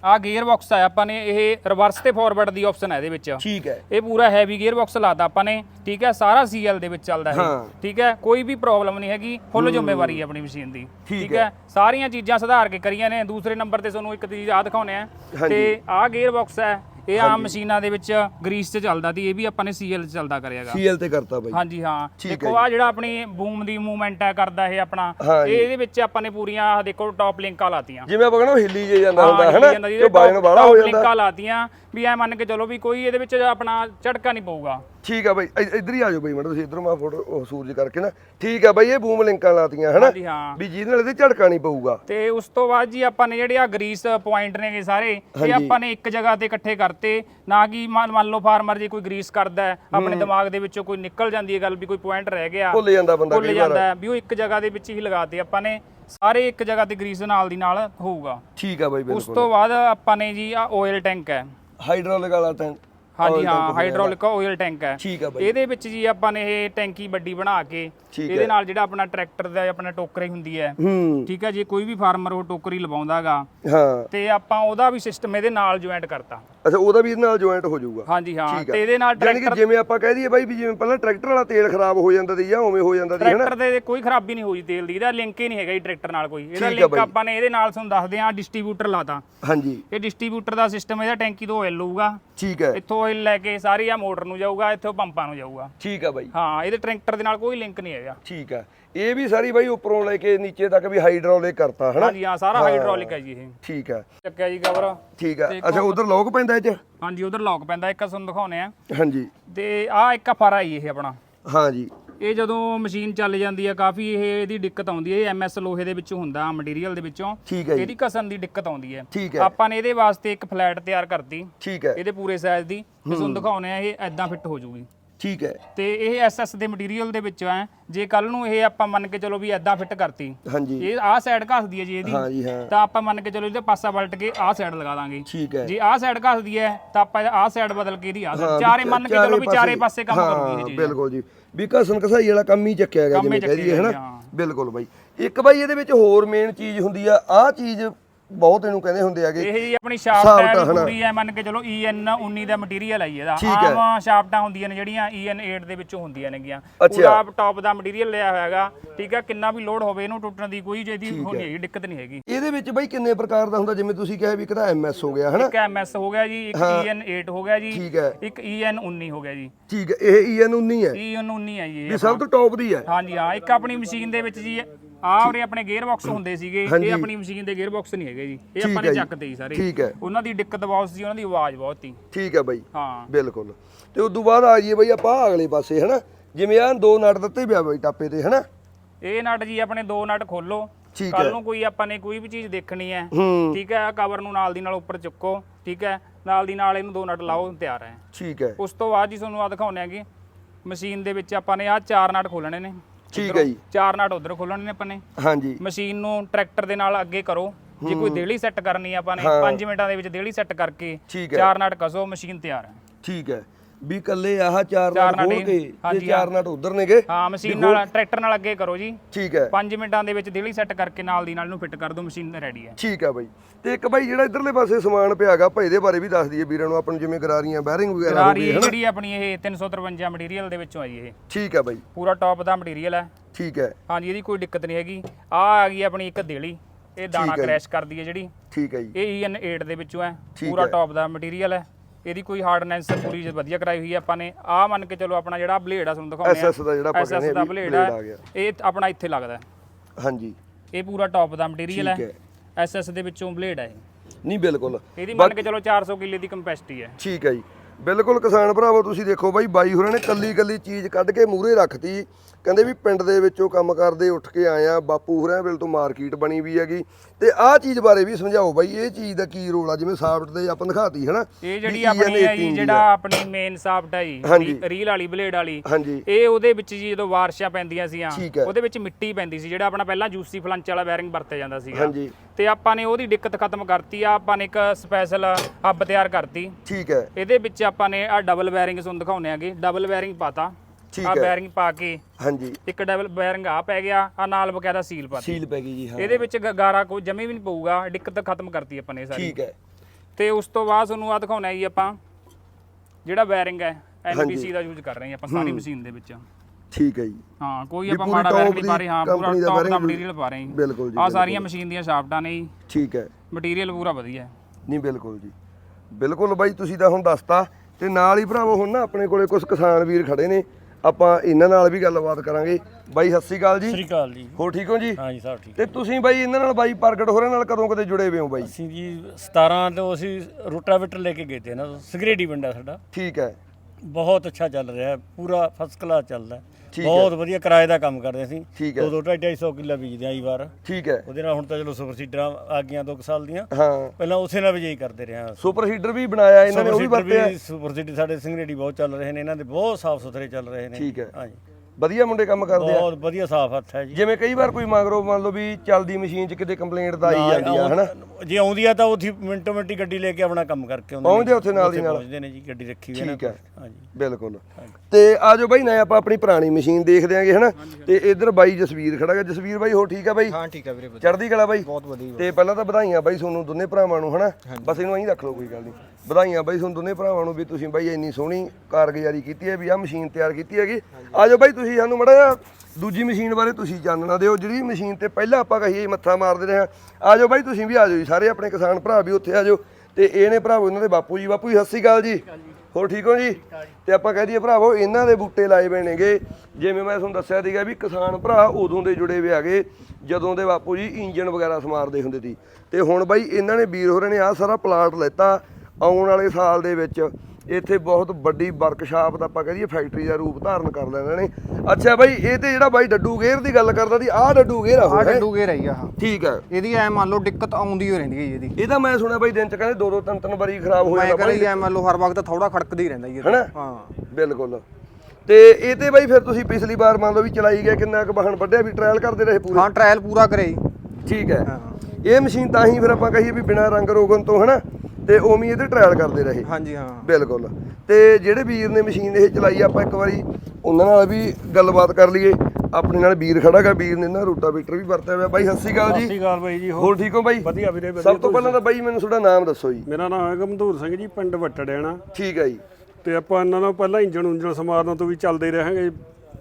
ਆ ਗੇਅਰ ਬਾਕਸ ਆ ਆਪਾਂ ਨੇ ਇਹ ਰਿਵਰਸ ਤੇ ਫਾਰਵਰਡ ਦੀ ਆਪਸ਼ਨ ਹੈ ਇਹਦੇ ਵਿੱਚ। ਠੀਕ ਹੈ। ਇਹ ਪੂਰਾ ਹੈਵੀ ਗੇਅਰ ਬਾਕਸ ਲਾਤਾ ਆਪਾਂ ਨੇ ਠੀਕ ਹੈ? ਸਾਰਾ ਸੀਐਲ ਦੇ ਵਿੱਚ ਚੱਲਦਾ ਹਾਂ। ਠੀਕ ਹੈ? ਕੋਈ ਵੀ ਪ੍ਰੋਬਲਮ ਨਹੀਂ ਹੈਗੀ ਫੁੱਲ ਜ਼ਿੰਮੇਵਾਰੀ ਹੈ ਆਪਣੀ ਮਸ਼ੀਨ ਦੀ ਠੀਕ ਹੈ। ਸਾਰੀਆਂ ਚੀਜ਼ਾਂ ਸੁਧਾਰ ਕੇ ਕਰੀਆਂ ਨੇ ਦੂਸਰੇ ਨੰਬਰ ਤੇ ਤੁਹਾਨੂੰ ਇੱਕ ਚੀਜ਼ ਆ ਦਿਖਾਉਣੇ ਆ। ਤੇ ਆਹ ਗੇਅਰ ਬਾਕਸ ਹੈ ਇਹ ਆਮ ਮਸ਼ੀਨਾਂ ਦੇ ਵਿੱਚ ਗਰੀਸ 'ਚ ਚੱਲਦਾ ਦੀ ਇਹ ਵੀ ਆਪਾਂ ਨੇ ਸੀਐਲ 'ਚ ਚੱਲਦਾ ਕਰਿਆਗਾ ਸੀਐਲ ਤੇ ਕਰਤਾ ਬਾਈ। ਹਾਂਜੀ ਹਾਂ। ਦੇਖੋ ਆ ਜਿਹੜਾ ਆਪਣੀ ਬੂਮ ਦੀ ਮੂਵਮੈਂਟ ਹੈ ਕਰਦਾ ਇਹ ਆਪਣਾ। ਇਹ ਇਹਦੇ ਵਿੱਚ ਆਪਾਂ ਨੇ ਪੂਰੀਆਂ ਆਹ ਦੇਖੋ ਟੌਪ ਲਿੰਕਾਂ ਲਾਤੀਆਂ। ਜਿਵੇਂ ਆਪਾਂ ਕਹਿੰਦੇ ਹਿੱਲੀ ਜੇ ਜਾਂਦਾ ਹੁੰਦਾ ਹੈ ਨਾ ਵਜਨ top- ਵਾਲਾ ਹੋ ਜਾਂਦਾ। ਲਿੰਕਾਂ ਲਾਤੀਆਂ ਵੀ ਐ ਮੰਨ ਕੇ ਚਲੋ ਵੀ ਕੋਈ ਇਹਦੇ ਵਿੱਚ ਆਪਣਾ ਝਟਕਾ ਨਹੀਂ ਪਊਗਾ। ਠੀਕ ਆ ਬਾਈ ਇ- ਇੱਧਰ ਹੀ ਆ ਜਾਓ ਬਾਈ ਮੈਡਮ ਤੁਸੀਂ ਇੱਧਰੋਂ ਮਾ ਫੋਟੋ ਸੂਰਜ ਕਰਕੇ ਨਾ। ਠੀਕ ਆ ਬਾਈ ਇਹ ਬੂਮ ਲਿੰਕਾਂ ਲਾਤੀਆਂ ਹਨਾ? ਹਾਂਜੀ ਹਾਂ। ਵੀ ਜਿਹਦੇ ਨਾਲ ਇਹਦੇ ਝੜਕਾ ਨਹੀਂ ਪਊਗਾ। ਤੇ ਉਸ ਤੋਂ ਬਾਅਦ ਜੀ ਆਪਾਂ ਨੇ ਜਿਹੜੇ ਆ ਗਰੀਸ ਪੁਆਇੰਟ ਨੇਗੇ ਸਾਰੇ ਇਹ ਆਪਾਂ ਨੇ ਇੱਕ ਜਗ੍ਹਾ ਤੇ ਇਕੱਠੇ ਕਰਤੇ। ਨਾ ਕਿ ਮੰਨ ਮੰਨ ਲਓ ਫਾਰਮਰ ਜੀ ਕੋਈ ਗਰੀਸ ਕਰਦਾ ਹੈ, ਆਪਣੇ ਦਿਮਾਗ ਦੇ ਵਿੱਚੋਂ ਕੋਈ ਨਿਕਲ ਜਾਂਦੀ ਹੈ ਗੱਲ ਵੀ ਕੋਈ ਪੁਆਇੰਟ ਰਹਿ ਗਿਆ। ਭੁੱਲ ਜਾਂਦਾ ਬੰਦਾ ਭੁੱਲ ਕਈ ਵਾਰ। ਜਾਂਦਾ ਹੈ ਵੀ ਉਹ ਇੱਕ ਜਗ੍ਹਾ ਦੇ ਵਿੱਚ ਹੀ ਲਗਾਤੇ ਆਪਾਂ ਨੇ। ਸਾਰੇ ਇੱਕ ਜਗ੍ਹਾ ਤੇ ਗਰੀਸ ਨਾਲ ਦੀ ਨਾਲ ਹੋਊਗਾ। ਠੀਕ ਆ ਬਾਈ ਉਸ ਬਿਲਕੁਲ। ਤੋਂ ਬਾਅਦ ਆਪਾਂ ਨੇ ਜੀ ਆ ਆਇਲ ਟੈਂਕ ਹੈ। ਹਾਈਡ੍ਰੋਲਿਕ ਵਾਲਾ ਟੈਂਕ ਹਾਂਜੀ ਹਾਂ ਹਾਈਡ੍ਰੋਲਿਕ ਆਇਲ ਟੈਂਕ ਹੈ। ਠੀਕ ਆ ਬਾਈ। ਇਹਦੇ ਵਿੱਚ ਜੀ ਆਪਾਂ ਨੇ ਇਹ ਟੈਂਕੀ ਵੱਡੀ ਬਣਾ ਕੇ ਇਹਦੇ ਨਾਲ ਜਿਹੜਾ ਆਪਣਾ ਟਰੈਕਟਰ ਦਾ ਆਪਣਾ ਟੋਕਰੀ ਹੁੰਦੀ ਹੈ ਹੂੰ। ਠੀਕ ਹੈ ਜੇ ਕੋਈ ਵੀ ਫਾਰਮਰ ਉਹ ਟੋਕਰੀ ਲਵਾਉਂਦਾਗਾ। ਹਾਂ। ਤੇ ਆਪਾਂ ਉਹਦਾ ਵੀ ਸਿਸਟਮ ਇਹਦੇ ਨਾਲ ਜੁਆਇੰਟ ਕਰਤਾ। ਅੱਛਾ ਉਹਦਾ ਵੀ ਇਹਦੇ ਨਾਲ ਜੁਆਇੰਟ ਹੋ ਜਾਊਗਾ। ਹਾਂਜੀ ਹਾਂ ਆ। ਤੇ ਇਹਦੇ ਨਾਲ ਟਰੈਕਟਰ ਜਿਵੇਂ ਆਪਾਂ ਕਹਿ ਦਈਏ ਬਾਈ ਵੀ ਜਿਵੇਂ ਪਹਿਲਾਂ ਟਰੈਕਟਰ ਵਾਲਾ ਤੇਲ ਖਰਾਬ ਹੋ ਜਾਂਦਾ ਸੀ ਜਾਂ ਉਵੇਂ ਹੋ ਜਾਂਦਾ ਸੀ ਹਨਾ? ਟਰੈਕਟਰ ਦੇ ਕੋਈ ਖਰਾਬੀ ਨਹੀਂ ਹੋਈ ਤੇਲ ਦੀ ਇਹਦਾ ਲਿੰਕ ਹੀ ਨਹੀਂ ਹੈਗਾ ਜੀ ਟਰੈਕਟਰ ਨਾਲ ਕੋਈ। ਇਹਦਾ ਆ ਲਿੰਕ। ਆਪਾਂ ਨੇ ਇਹਦੇ ਨਾਲ ਤੁਹਾਨੂੰ ਦੱਸਦੇ ਹਾਂ ਡਿਸਟ੍ਰੀਬਿਊਟਰ ਲਾਤਾ। ਹਾਂਜੀ। ਇਹ ਡਿਸਟ੍ਰੀਬਿਊਟਰ ਦਾ ਸਿਸਟਮ ਇਹਦਾ ਟੈਂਕੀ ਤੋਂ ਆਇਲ ਲਊਗਾ। ਠੀਕ ਹੈ। ਇੱਥੋਂ ਆਇਲ ਲੈ ਕੇ ਸਾਰੀ ਆ ਮੋਟਰ ਨੂੰ ਜਾਊਗਾ ਇੱਥੋਂ ਪੰਪਾਂ ਨੂੰ ਜਾਊਗਾ। ਠੀਕ ਆ ਬਾਈ। ਹਾਂ ਇਹਦੇ ਟਰੈਕਟਰ ਦੇ ਨਾਲ ਕੋਈ ਲਿੰਕ ਨਹੀਂ ਹੈਗਾ ਠੀਕ ਆ। ਇਹ ਵੀ ਸਾਰੀ ਬਾਈ ਉੱਪਰੋਂ ਲੈ ਕੇ ਨੀਚੇ ਤੱਕ ਵੀ ਹਾਈਡ੍ਰੋਲਿਕ ਕਰਤਾ ਹਨਾ? ਹਾਂਜੀ ਹਾਂ ਸਾਰਾ ਹਾਈਡ੍ਰੋਲਿਕ ਹੈ ਜੀ ਇਹ। ਠੀਕ ਆ। ਚੱਕਿਆ ਜੀ ਕਵਰ ਠੀਕ ਆ। ਅੱਛਾ ਉਧਰ ਲੋਕ ਪੈਂਦਾ ਇਹ ਚ? ਹਾਂਜੀ ਉਧਰ ਲੌਕ ਪੈਂਦਾ ਇੱਕ ਤੁਹਾਨੂੰ ਦਿਖਾਉਨੇ ਆ। ਹਾਂਜੀ। ਤੇ ਆਹ ਇੱਕ ਫਾਰਾ ਹੀ ਇਹ ਆਪਣਾ। ਹਾਂਜੀ ਇਹ ਜਦੋਂ ਮਸ਼ੀਨ ਚੱਲ ਜਾਂਦੀ ਹੈ ਕਾਫੀ ਇਹ ਇਹਦੀ ਦਿੱਕਤ ਆਉਂਦੀ ਹੈ ਇਹ ਐਮਐਸ ਲੋਹੇ ਦੇ ਵਿੱਚੋਂ ਹੁੰਦਾ ਮਟੀਰੀਅਲ ਦੇ ਵਿੱਚੋਂ। ਹੈ ਇਹਦੀ ਕਸਣ ਦੀ ਦਿੱਕਤ ਆਉਂਦੀ ਹੈ ਹੈ ਆਪਾਂ ਨੇ ਇਹਦੇ ਵਾਸਤੇ ਇੱਕ ਫਲੈਟ ਤਿਆਰ ਕਰਤੀ। ਠੀਕ ਹੈ ਇਹਦੇ ਪੂਰੇ ਸਾਈਜ਼ ਦੀ। ਤੁਹਾਨੂੰ ਦਿਖਾਉਨੇ ਆ ਇਹ ਐਦਾਂ ਫਿੱਟ ਹੋ ਜਾਊਗੀ ਠੀਕ ਹੈ। ਤੇ ਇਹ ਐਸਐਸ ਦੇ ਮਟੀਰੀਅਲ ਦੇ ਵਿੱਚੋਂ ਹੈ। ਜੇ ਕੱਲ ਨੂੰ ਇਹ ਆਪਾਂ ਮੰਨ ਕੇ ਚਲੋ ਵੀ ਐਦਾਂ ਫਿੱਟ ਕਰਤੀ। ਹਾਂਜੀ। ਇਹ ਆਹ ਸਾਈਡ ਘਸਦੀ ਹੈ ਜੀ ਇਹਦੀ। ਹਾਂਜੀ ਹਾਂ। ਤਾਂ ਆਪਾਂ ਮੰਨ ਕੇ ਚਲੋ ਇਹਦੇ ਪਾਸਾ ਪਲਟ ਕੇ ਆਹ ਸਾਈਡ ਲਗਾ ਦਾਂਗੇ। ਠੀਕ ਹੈ। ਜੇ ਆਹ ਸਾਈਡ ਘਸਦੀ ਹੈ ਤਾਂ ਆਪਾਂ ਆਹ ਸਾਈਡ ਬਦਲ ਕੇ ਇਹਦੀ ਆਹ ਚਾਰੇ ਮੰਨ ਕੇ ਚਲੋ ਵੀ ਚਾਰੇ ਪਾਸੇ। ਕੰਮ ਕਰੂਗੀ ਚੀਜ਼ ਬਿਲਕੁਲ ਜੀ। ਵੀ ਘਸਣ ਘਸਾਈ ਵਾਲਾ ਕੰਮ ਹੀ ਚੱਕਿਆ ਗਿਆ ਜਿਵੇਂ ਕਹਿ ਦਈਏ ਹਨਾ। ਬਿਲਕੁਲ ਬਾਈ। ਇੱਕ ਬਾਈ ਇਹਦੇ ਵਿੱਚ ਹੋਰ ਮੇਨ ਚੀਜ਼ ਹੁੰਦੀ ਆ। ਆਹ ਚੀਜ਼ ਬਹੁਤ ਇਹਨੂੰ ਕਹਿੰਦੇ ਹੁੰਦੇ ਆਗੇ ਇਹ ਜੀ ਆਪਣੀ ਸ਼ਾਫਟ ਹੈ। ਵੀ ਪੂਰੀ ਹੈ ਮੰਨ ਕੇ ਚਲੋ EN 19 ਦਾ ਮਟੀਰੀਅਲ ਜੀ ਇਹਦਾ। ਆਮ ਸ਼ਾਫਟਾਂ ਹੁੰਦੀਆਂ ਨੇ ਜਿਹੜੀਆਂ EN 8 ਦੇ ਵਿੱਚੋਂ ਹੁੰਦੀਆਂ ਨੇਗੀਆਂ। ਪੂਰਾ ਟੌਪ ਦਾ ਮਟੀਰੀਅਲ ਲਿਆ ਹੋਇਆ ਹੈਗਾ ਠੀਕ ਹੈ ਕਿੰਨਾ ਵੀ ਲੋਡ ਹੋਵੇ ਇਹਨੂੰ ਟੁੱਟਣ ਦੀ ਕੋਈ ਜਿਹਦੀ ਹੋਣੀ ਹੈਗੀ ਦਿੱਕਤ ਨਹੀਂ ਹੈਗੀ। ਇਹਦੇ ਵਿੱਚ ਬਾਈ ਕਿੰਨੇ ਪ੍ਰਕਾਰ ਦਾ ਹੁੰਦਾ? ਜਿਵੇਂ ਤੁਸੀਂ ਕਿਹਾ ਵੀ ਇੱਕ ਤਾਂ ਐਮਐਸ ਹੋ ਗਿਆ ਹਨਾ? ਇੱਕ MS ਹੋ ਗਿਆ ਜੀ ਇੱਕ EN 8 ਹੋ ਗਿਆ ਜੀ ਇੱਕ EN 19 ਹੋ ਗਿਆ ਜੀ। ਠੀਕ ਹੈ। ਇਹ EN 19 ਹੈ। EN 19 ਹੈ ਜੀ ਇਹ ਸਭ ਤੋਂ ਟੌਪ ਦੀ ਹੈ। ਹਾਂਜੀ ਹਾਂ। ਇੱਕ ਆਪਣੀ ਮਸ਼ੀਨ ਦੇ ਵਿੱਚ ਜੀ ਆਹ ਉਰੇ ਆਪਣੇ ਗੇਅਰ ਬਾਕਸ ਹੁੰਦੇ ਸੀਗੇ। ਇਹ ਆਪਣੀ ਮਸ਼ੀਨ ਦੇ ਗੇਅਰ ਬਾਕਸ ਨਹੀਂ ਹੈਗੇ ਜੀ। ਇਹ ਆਪਾਂ ਹੈ ਨੇ। ਚੱਕਤੇ ਜੀ ਸਾਰੇ। ਠੀਕ ਹੈ। ਉਹਨਾਂ ਦੀ ਦਿੱਕਤ ਬਹੁਤ ਸੀ ਉਹਨਾਂ ਦੀ ਆਵਾਜ਼ ਬਹੁਤ ਸੀ। ਠੀਕ ਹੈ ਬਾਈ। ਹਾਂ। ਬਿਲਕੁਲ। ਤੇ ਉਦੋਂ ਬਾਅਦ ਆ ਜਾਈਏ ਬਾਈ ਆਪਾਂ ਅਗਲੇ ਪਾਸੇ ਹਨਾ? ਜਿਵੇਂ ਆ ਦੋ ਨਟ ਦਿੱਤੇ ਪਿਆ ਬਾਈ ਟਾਪੇ ਤੇ ਹਨਾ? ਇਹ ਨਟ ਜੀ ਆਪਣੇ ਦੋ ਨਟ ਖੋਲੋ। ਕੱਲ ਹੈ। ਨੂੰ ਕੋਈ ਆਪਾਂ ਨੇ ਕੋਈ ਵੀ ਚੀਜ਼ ਦੇਖਣੀ ਹੈ ਹੂੰ। ਠੀਕ ਹੈ? ਕਵਰ ਨੂੰ ਨਾਲ ਦੀ ਨਾਲ ਉੱਪਰ ਚੁੱਕੋ ਠੀਕ ਹੈ? ਨਾਲ ਦੀ ਨਾਲ ਇਹਨੂੰ ਦੋ ਨਟ ਲਾਓ ਤਿਆਰ ਹੈ। ਠੀਕ ਹੈ। ਉਸ ਤੋਂ ਬਾਅਦ ਜੀ ਤੁਹਾਨੂੰ ਆ ਦਿਖਾਉਂਦੇ ਆਂਗੇ ਮਸ਼ੀਨ ਦੇ ਵਿੱਚ ਆਪਾਂ ਨੇ ਆ ਚਾਰ ਨਟ ਖੋਲਣੇ ਨੇ। ਠੀਕ ਹੈ ਜੀ। ਚਾਰ ਨਟ ਉਧਰ ਖੋਲਣੇ ਨੇ ਆਪਾਂ ਨੇ। ਹਾਂਜੀ। ਮਸ਼ੀਨ ਨੂੰ ਟਰੈਕਟਰ ਦੇ ਨਾਲ ਅੱਗੇ ਕਰੋ। ਜੇ ਕੋਈ ਦੇਲੀ ਸੈੱਟ ਕਰਨੀ ਆਪਾਂ ਨੇ 5 ਮਿੰਟਾਂ ਦੇ ਵਿੱਚ ਦੇਲੀ ਸੈੱਟ ਕਰਕੇ। ਚਾਰ ਨਟ ਕਸੋ ਮਸ਼ੀਨ ਤਿਆਰ ਹੈ। ਠੀਕ ਹੈ। ਵੀ ਕੱਲੇ ਆਹ ਚਾਰ ਚਾਰ ਨਟ ਨਟ ਖੋਲ ਹੀ- ਤੇ ਹਾਂਜੀ, ਚਾਰ ਨਟ ਉਧਰ ਨੇਗੇ ਹਾਂ ਮਸ਼ੀਨ ਨਾਲ ਟਰੈਕਟਰ ਨਾਲ ਅੱਗੇ ਕਰੋ ਜੀ। ਠੀਕ ਹੈ। 5 ਮਿੰਟਾਂ ਦੇ ਵਿੱਚ ਦੇਲੀ ਸੈੱਟ ਕਰਕੇ ਨਾਲ ਦੀ ਨਾਲ ਨੂੰ ਫਿੱਟ ਕਰ ਦਿਓ ਮਸ਼ੀਨ ਰੈਡੀ ਹੈ। ਠੀਕ ਹੈ ਬਾਈ। ਤੇ ਇੱਕ ਬਾਈ ਜਿਹੜਾ ਇਧਰਲੇ ਪਾਸੇ ਸਮਾਨ ਪਿਆਗਾ ਭਾਈ ਦੇ ਬਾਰੇ ਵੀ ਦੱਸ ਦਈਏ ਵੀਰਾਂ ਨੂੰ ਆਪਾਂ ਨੂੰ ਜਿਵੇਂ ਗਰਾਰੀਆਂ ਬੈਰਿੰਗ ਵਗੈਰਾ ਹੋ ਗਰਾਰੀ ਗਈ ਹਨਾ ਜਿਹੜੀ ਆਪਣੀ ਇਹ 353 ਮਟੀਰੀਅਲ ਦੇ ਵਿੱਚੋਂ ਆ ਜੀ ਇਹ। ਠੀਕ ਹੈ ਬਾਈ। ਪੂਰਾ ਟੌਪ ਦਾ ਮਟੀਰੀਅਲ ਹੈ। ਠੀਕ ਹੈ। ਹਾਂਜੀ ਇਹਦੀ ਕੋਈ ਦਿੱਕਤ ਨਹੀਂ ਹੈਗੀ। ਆ ਆ ਗਈ ਆਪਣੀ ਇੱਕ ਦੇਲੀ। ਇਹ ਦਾਣਾ ਠੀਕ ਹੈ। ਕ੍ਰੈਸ਼ ਕਰਦੀ ਹੈ ਜਿਹੜੀ। ਠੀਕ ਹੈ ਜੀ। ਇਹ EN 8 ਦੇ ਵਿੱਚੋਂ ਹੈ। ਠੀਕ ਪੂਰਾ ਹੈ। ਟੌਪ ਦਾ ਮਟੀਰੀਅਲ ਹੈ। ਇਹਦੀ ਕੋਈ ਹਾਰਡਨੈਸ ਪੂਰੀ ਵਧੀਆ ਕਰਾਈ ਹੋਈ ਹੈ ਆਪਾਂ ਨੇ। ਆਹ ਮੰਨ ਕੇ ਚਲੋ ਆਪਣਾ ਜਿਹੜਾ ਬਲੇਡ ਆ ਤੁਹਾਨੂੰ ਦਿਖਾਉਂਦੇ ਆ। SS ਦਾ ਜਿਹੜਾ ਆਪਾਂ SS ਕਹਿੰਦੇ ਆ ਦਾ ਵੀ ਬਲੇਡ ਆ। ਗਿਆ। ਇਹ ਆਪਣਾ ਇੱਥੇ ਲੱਗਦਾ। ਹੈ। ਹਾਂਜੀ। ਇਹ ਪੂਰਾ ਟੌਪ ਦਾ ਮਟੀਰੀਅਲ ਠੀਕ ਹੈ। ਐਸਐਸ ਦੇ ਵਿੱਚੋਂ ਬਲੇਡ ਹੈ ਇਹ। ਨਹੀਂ ਬਿਲਕੁਲ। ਇਹਦੀ ਮੰਨ ਕੇ ਚਲੋ 400 ਕਿੱਲੇ ਦੀ ਕੰਪੈਸਿਟੀ ਹੈ। ਠੀਕ ਹੈ ਜੀ। ਬਿਲਕੁਲ ਕਿਸਾਨ ਭਰਾਵੋ ਤੁਸੀਂ ਦੇਖੋ ਬਾਈ ਬਾਈ ਹੋਰਾਂ ਨੇ ਕੱਲੀ ਕੱਲੀ ਚੀਜ਼ ਕੱਢ ਕੇ ਮੂਹਰੇ ਰੱਖਤੀ। ਕਹਿੰਦੇ ਵੀ ਪਿੰਡ ਦੇ ਵਿੱਚੋਂ ਕੰਮ ਕਰਦੇ ਉੱਠ ਕੇ ਆਏ ਆ ਬਾਪੂ ਹੋਰਾਂ ਵੇਲ ਤੋਂ ਮਾਰਕੀਟ ਬਣੀ ਵੀ ਹੈਗੀ। ਤੇ ਆਹ ਚੀਜ਼ ਬਾਰੇ ਵੀ ਸਮਝਾਓ ਬਾਈ ਇਹ ਚੀਜ਼ ਦਾ ਕੀ ਰੋਲ ਆ? ਜਿਵੇਂ ਸਾਫਟ ਤੇ ਆਪਾਂ ਦਿਖਾਤੀ ਹਨਾ? ਇਹ ਜਿਹੜੀ ਆਪਣੀ ਹੈ EN18 ਜੀ ਦੀ ਜਿਹੜਾ। ਆਪਣੀ ਮੇਨ ਸਾਫਟ ਹੈ ਜੀ ਰੀਲ ਵਾਲੀ ਬਲੇਡ ਵਾਲੀ ਇਹ ਉਹਦੇ ਵਿੱਚ ਜੀ ਜਦੋਂ ਵਾਰਸ਼ਾਂ ਪੈਂਦੀਆਂ ਹੈ। ਉਹਦੇ ਵਿੱਚ ਮਿੱਟੀ ਪੈਂਦੀ ਸੀ ਜਿਹੜਾ ਆਪਣਾ ਪਹਿਲਾਂ ਜੂਸੀ ਫਲੰਚ ਵਾਲਾ ਬੈਰਿੰਗ ਵਰਤਿਆ ਜਾਂਦਾ ਸੀਗਾ। ਹਾਂਜੀ। ਤੇ ਆਪਾਂ ਨੇ ਉਹਦੀ ਦਿੱਕਤ ਖਤਮ ਕਰਤੀ ਆ ਆਪਾਂ ਨੇ ਇੱਕ ਸਪੈਸ਼ਲ ਹੱਬ ਤਿਆਰ ਕਰਤੀ। ਠੀਕ ਹੈ। ਇਹਦੇ ਵਿੱਚ ਆਪਾਂ ਨੇ ਆ ਡਬਲ ਬੈਰਿੰਗ ਤੁਹਾਨੂੰ ਦਿਖਾਉਣੇ ਆਗੇ। ਡਬਲ ਬੈਰਿੰਗ ਪਾਤਾ। ਠੀਕ ਆ ਹੈ। ਬੈਰਿੰਗ ਪਾ ਕੇ ਹਾਂਜੀ। ਇੱਕ ਡਬਲ ਬੈਰਿੰਗ ਆ ਪੈ ਗਿਆ ਆ ਨਾਲ ਬਕਾਇਦਾ ਸੀਲ ਪਾਤੀ। ਸੀਲ ਪੈ ਗਈ ਜੀ ਹਾਂ। ਇਹਦੇ ਵਿੱਚ ਗਾਰਾ ਕੋਈ ਜਮੀ ਵੀ ਨਹੀਂ ਪਊਗਾ ਦਿੱਕਤ ਖਤਮ ਕਰਤੀ ਆਪਾਂ ਨੇ ਸਾਰੀ। ਠੀਕ ਹੈ। ਤੇ ਉਸ ਤੋਂ ਬਾਅਦ ਤੁਹਾਨੂੰ ਆ ਦਿਖਾਉਣਾ ਜੀ ਆਪਾਂ ਜਿਹੜਾ ਬੈਰਿੰਗ ਹੈ ਐਨਪੀਸੀ ਦਾ ਯੂਜ਼ ਕਰ ਰਹੇ ਹਾਂ ਆਪਾਂ ਸਾਰੀ ਮਸ਼ੀਨ ਦੇ ਵਿੱਚ। ਠੀਕ ਹੈ ਜੀ। ਹਾਂ ਕੋਈ ਆਪਾਂ ਮਾੜਾ ਬੈਰਿੰਗ ਨਹੀਂ ਪਾ ਰਹੇ ਹਾਂ ਪੂਰਾ ਟੌਪ ਦਾ ਮਟੀਰੀਅਲ ਪਾ ਰਹੇ ਹਾਂ ਬਿਲਕੁਲ ਜੀ ਆ ਸਾਰੀਆਂ ਮਸ਼ੀਨ ਦੀਆਂ ਸ਼ਾਫਟਾਂ ਨੇ ਜੀ। ਠੀਕ ਹੈ। ਮਟੀਰੀਅਲ ਪੂਰਾ ਵਧੀਆ ਹੈ। ਨਹੀਂ ਬਿਲਕੁਲ ਜੀ। ਬਿਲਕੁਲ ਬਾਈ ਤੁਸੀਂ ਤਾਂ ਹੁਣ ਦੱਸਤਾ ਤੇ ਨਾਲ ਹੀ ਭਰਾਵੋ ਹੁਣ ਨਾ ਆਪਣੇ ਕੋਲੇ ਕੁਝ ਕਿਸਾਨ ਵੀਰ ਖੜੇ ਨੇ। ਆਪਾਂ ਇਹਨਾਂ ਨਾਲ ਵੀ ਗੱਲਬਾਤ ਕਰਾਂਗੇ। ਬਾਈ ਸਤਿ ਸ੍ਰੀ ਅਕਾਲ ਜੀ। ਸ੍ਰੀ ਅਕਾਲ ਜੀ। ਹੋ ਠੀਕ ਹੋ ਜੀ? ਹਾਂਜੀ ਸਭ ਠੀਕ। ਤੇ ਤੁਸੀਂ ਬਾਈ ਇਹਨਾਂ ਨਾਲ ਬਾਈ ਪ੍ਰਗਟ ਹੋਰਾਂ ਨਾਲ ਕਦੋਂ ਕਦੇ ਜੁੜੇ ਹੋਏ ਹੋ ਬਾਈ? ਅਸੀਂ ਜੀ 17 ਤੋਂ ਅਸੀਂ ਰੋਟਾਵੇਟਰ ਲੈ ਕੇ ਗਏ ਤੇ ਨਾ ਸਿਗਰੇਟੀ ਪਿੰਡ ਆ ਸਾਡਾ। ਠੀਕ ਹੈ। ਬਹੁਤ ਅੱਛਾ ਚੱਲ ਰਿਹਾ ਹੈ ਪੂਰਾ ਫਸਟ ਕਲਾਸ ਚੱਲਦਾ ਹੈ। ਠੀਕ ਹੈ। ਬਹੁਤ ਵਧੀਆ ਕਿਰਾਏ ਦਾ ਕੰਮ ਕਰਦੇ ਅਸੀਂ ਠੀਕ ਹੈ। ਦੋ ਦੋ ਢਾਈ ਢਾਈ ਸੌ ਕਿੱਲਾ ਬੀਜਦੇ ਆ ਵਾਰ। ਠੀਕ ਹੈ। ਉਹਦੇ ਨਾਲ ਹੁਣ ਤਾਂ ਚਲੋ ਸੁਪਰ ਸੀਡਰਾਂ ਆ ਗਈਆਂ ਦੋ ਕੁ ਸਾਲ ਦੀਆਂ। ਹਾਂ। ਪਹਿਲਾਂ ਉਸੇ ਨਾਲ ਬਿਜਾਈ ਕਰਦੇ ਰਹੇ ਹਾਂ। ਸੁਪਰ ਹੀਟਰ ਵੀ ਬਣਾਇਆ ਇਹਨਾਂ ਨੇ ਉਹ ਵੀ ਵਰਤਿਆ। ਸੁਪਰ ਸੀਡਰ ਸਾਡੇ ਸਿਗਰੇਟੀ ਬਹੁਤ ਚੱਲ ਰਹੇ ਨੇ ਇਹਨਾਂ ਦੇ ਬਹੁਤ ਸਾਫ਼ ਸੁਥਰੇ ਚੱਲ ਰਹੇ ਨੇ। ਠੀਕ ਹੈ। ਹਾਂਜੀ। ਵਧੀਆ ਮੁੰਡੇ ਕੰਮ ਕਰਦੇ ਆ। ਬਹੁਤ ਵਧੀਆ ਸਾਫ਼ ਹੱਥ ਹੈ ਜੀ। ਜਿਵੇਂ ਕਈ ਵਾਰ ਕੋਈ ਮੰਗਰੋ ਮੰਨ ਲਓ ਵੀ ਚੱਲਦੀ ਮਸ਼ੀਨ 'ਚ ਕਿਤੇ ਕੰਪਲੇਂਟ ਤਾਂ ਆਈ ਜਾਂਦੀ ਆ ਹਨਾ? ਜੇ ਆਉਂਦੀ ਆ ਤਾਂ ਉਥੇ ਮਿੰਟੋ ਮਿੰਟੀ ਗੱਡੀ ਲੈ ਕੇ ਆਪਣਾ ਕੰਮ ਕਰਕੇ ਆਉਂਦੇ ਪਹੁੰਚਦੇ ਉੱਥੇ ਨਾਲ ਦੀ ਨਾਲ। ਪਹੁੰਚਦੇ ਨੇ ਜੀ ਗੱਡੀ ਰੱਖੀ ਹੋਈ ਹੈ ਠੀਕ ਹੈ। ਹਾਂਜੀ। ਬਿਲਕੁਲ। ਤੇ ਆਜੋ ਬਾਈ ਨਾ ਆਪਾਂ ਆਪਣੀ ਪੁਰਾਣੀ ਮਸ਼ੀਨ ਦੇਖਦੇ ਆਂਗੇ ਹਨਾ? ਤੇ ਇਧਰ ਬਾਈ ਜਸਵੀਰ ਖੜਾ ਗਾ। ਜਸਵੀਰ ਬਾਈ ਹੋ ਠੀਕ ਆ ਬਾਈ? ਹਾਂ ਠੀਕ ਹੈ ਵੀਰੇ ਵਧੀਆ। ਚੜ੍ਹਦੀ ਕਲਾ ਬਾਈ? ਬਹੁਤ ਵਧੀਆ। ਤੇ ਪਹਿਲਾਂ ਤਾਂ ਵਧਾਈਆਂ ਬਾਈ ਤੁਹਾਨੂੰ ਦੋਨੇ ਭਰਾਵਾਂ ਨੂੰ ਹਨਾ? ਬਸ ਇਹਨੂੰ ਐਂ ਰੱਖ ਲਓ ਕੋਈ ਗੱਲ ਨਹੀਂ। ਵਧਾਈਆਂ ਬਾਈ ਤੁਹਾਨੂੰ ਦੋਨੇ ਭਰਾਵਾਂ ਨੂੰ ਵੀ ਤੁਸੀਂ ਬਾਈ ਇੰਨੀ ਸੋਹਣੀ ਕਾਰਗੁਜ਼ਾਰੀ ਕੀਤੀ ਹੈ ਵੀ ਆਹ ਮਸ਼ੀਨ ਤਿਆਰ ਕੀਤੀ ਹੈਗੀ। ਆਜੋ ਬਾਈ ਤੁਸੀਂ ਸਾਨੂੰ ਮੜਾ ਜਿਹਾ ਦੂਜੀ ਮਸ਼ੀਨ ਬਾਰੇ ਤੁਸੀਂ ਚਾਨਣਾ ਦਿਓ ਜਿਹੜੀ ਮਸ਼ੀਨ ਤੇ ਪਹਿਲਾਂ ਆਪਾਂ ਕਹੀਏ ਮੱਥਾ ਮਾਰਦੇ ਰਹੇ ਆਜੋ ਬਾਈ ਤੁਸੀਂ ਵੀ ਆਜੋ ਜੀ ਸਾਰੇ ਆਪਣੇ ਕਿਸਾਨ ਭਰਾ ਵੀ ਉੱਥੇ ਆਜੋ। ਤੇ ਇਹ ਨੇ ਭਰਾਵੋ ਇਹਨਾਂ ਦੇ ਬਾਪੂ ਜੀ। ਬਾਪੂ ਜੀ ਸਤਿ ਸ਼੍ਰੀ ਅਕਾਲ ਜੀ। ਹੋਰ ਠੀਕ ਹੋ ਜੀ? ਤੇ ਆਪਾਂ ਕਹਿ ਦਈਏ ਭਰਾਵੋ ਇਹਨਾਂ ਦੇ ਬੂਟੇ ਲਾਏ ਪਏ ਨੇਗੇ। ਜਿਵੇਂ ਮੈਂ ਤੁਹਾਨੂੰ ਦੱਸਿਆ ਸੀਗਾ ਵੀ ਕਿਸਾਨ ਭਰਾ ਉਦੋਂ ਦੇ ਜੁੜੇ ਹੋਏ ਹੈਗੇ ਜਦੋਂ ਦੇ ਬਾਪੂ ਜੀ ਇੰਜਨ ਵਗੈਰਾ ਸਮਾਰਦੇ ਹੁੰਦੇ ਸੀ। ਤੇ ਹੁਣ ਬਾਈ ਇਹਨਾਂ ਨੇ ਵੀਰ ਹੋਰਾਂ ਨੇ ਆਹ ਸਾਰਾ ਪਲਾਟ ਲੈਤਾ। ਆਉਣ ਵਾਲੇ ਸਾਲ ਦੇ ਵਿੱਚ ਇੱਥੇ ਬਹੁਤ ਵੱਡੀ ਵਰਕਸ਼ਾਪ ਦਾ ਆਪਾਂ ਕਹਿ ਦਈਏ ਫੈਕਟਰੀ ਦਾ ਰੂਪ ਧਾਰਨ ਕਰ ਲੈਣਾ ਨੇ। ਅੱਛਾ ਬਾਈ ਇਹ ਤੇ ਜਿਹੜਾ ਬਾਈ ਡੱਡੂ ਗੇਅਰ ਦੀ ਗੱਲ ਕਰਦਾ ਸੀ ਆਹ ਡੱਡੂ ਗੇਅਰ ਆ ਆ ਉਹ ਹੈਂ? ਡੱਡੂ ਗੇ ਰਹੀ ਆ ਆਹ। ਠੀਕ ਹੈ ਇਹਦੀ ਐ ਮੰਨ ਲਓ ਦਿੱਕਤ ਆਉਂਦੀ ਹੋ ਰਹਿੰਦੀ ਹੈ ਇਹਦੀ। ਇਹ ਤਾਂ ਮੈਂ ਸੁਣਿਆ ਬਾਈ ਦਿਨ ਚ ਕਹਿੰਦੇ ਦੋ ਦੋ ਤਿੰਨ ਤਿੰਨ ਵਾਰੀ ਖਰਾਬ ਹੋ ਮੈਂ ਜਾਂਦਾ ਕਹਿੰਦਾ ਐ ਮੰਨ ਲਓ ਹਰ ਵਕਤ ਥੋੜਾ ਖੜਕਦਾ ਹੀ ਰਹਿੰਦਾ ਜੀ ਇਹਦਾ। ਹਨਾ? ਹਾਂ। ਬਿਲਕੁਲ। ਤੇ ਇਹ ਤੇ ਬਾਈ ਫਿਰ ਤੁਸੀਂ ਪਿਛਲੀ ਵਾਰ ਮੰਨ ਲਓ ਵੀ ਚਲਾਈ ਗਏ ਕਿੰਨਾ ਕੁ ਵਾਹਣ ਵੱਢਿਆ ਵੀ ਟ੍ਰਾਇਲ ਕਰਦੇ ਰਹੇ ਪੂਰੇ? ਹਾਂ ਟ੍ਰਾਇਲ ਪੂਰਾ ਕਰੇ ਠੀਕ ਹੈ। ਹਾਂ। ਇਹ ਮਸ਼ੀਨ ਤਾਂ ਹੀ ਫਿਰ ਆਪਾਂ ਕਹੀਏ ਵੀ ਬਿਨਾਂ ਰੰਗ ਰੋਗਨ ਤੋਂ ਹਨਾ? ਤੇ ਉਵੇਂ ਇਹਦੇ ਟ੍ਰਾਇਲ ਕਰਦੇ ਰਹੇ। ਹਾਂਜੀ ਹਾਂ। ਬਿਲਕੁਲ। ਤੇ ਜਿਹੜੇ ਵੀਰ ਨੇ ਮਸ਼ੀਨ ਇਹ ਚਲਾਈ ਆਪਾਂ ਇੱਕ ਵਾਰੀ ਉਹਨਾਂ ਨਾਲ ਵੀ ਗੱਲਬਾਤ ਕਰ ਲਈਏ। ਆਪਣੇ ਨਾਲ ਵੀਰ ਖੜਾਗਾ ਵੀਰ ਨੇ ਨਾ ਰੋਟਾਵੀਟਰ ਵੀ ਵਰਤਿਆ ਹੋਇਆ। ਬਾਈ ਸਤਿ ਸ਼੍ਰੀ ਅਕਾਲ ਸਤਿ ਜੀ ਸ਼੍ਰੀ ਅਕਾਲ ਬਾਈ ਜੀ ਹੋਰ ਠੀਕ ਹੋ ਬਾਈ? ਵਧੀਆ ਵੀਰੇ ਵਧੀਆ। ਸਭ ਤੋਂ ਪਹਿਲਾਂ ਤਾਂ ਬਾਈ ਮੈਨੂੰ ਤੁਹਾਡਾ ਨਾਮ ਦੱਸੋ ਜੀ। ਮੇਰਾ ਨਾਮ ਹੈ ਗਮਦੂਰ ਸਿੰਘ ਜੀ ਪਿੰਡ ਵੱਟੜਿਆਣਾ। ਠੀਕ ਹੈ ਜੀ। ਤੇ ਆਪਾਂ ਇਹਨਾਂ ਨਾਲ ਪਹਿਲਾਂ ਇੰਜਣ ਉਂਜਣ ਸਮਾਰਨ ਤੋਂ ਵੀ ਚੱਲਦੇ ਰਹਾਂਗੇ।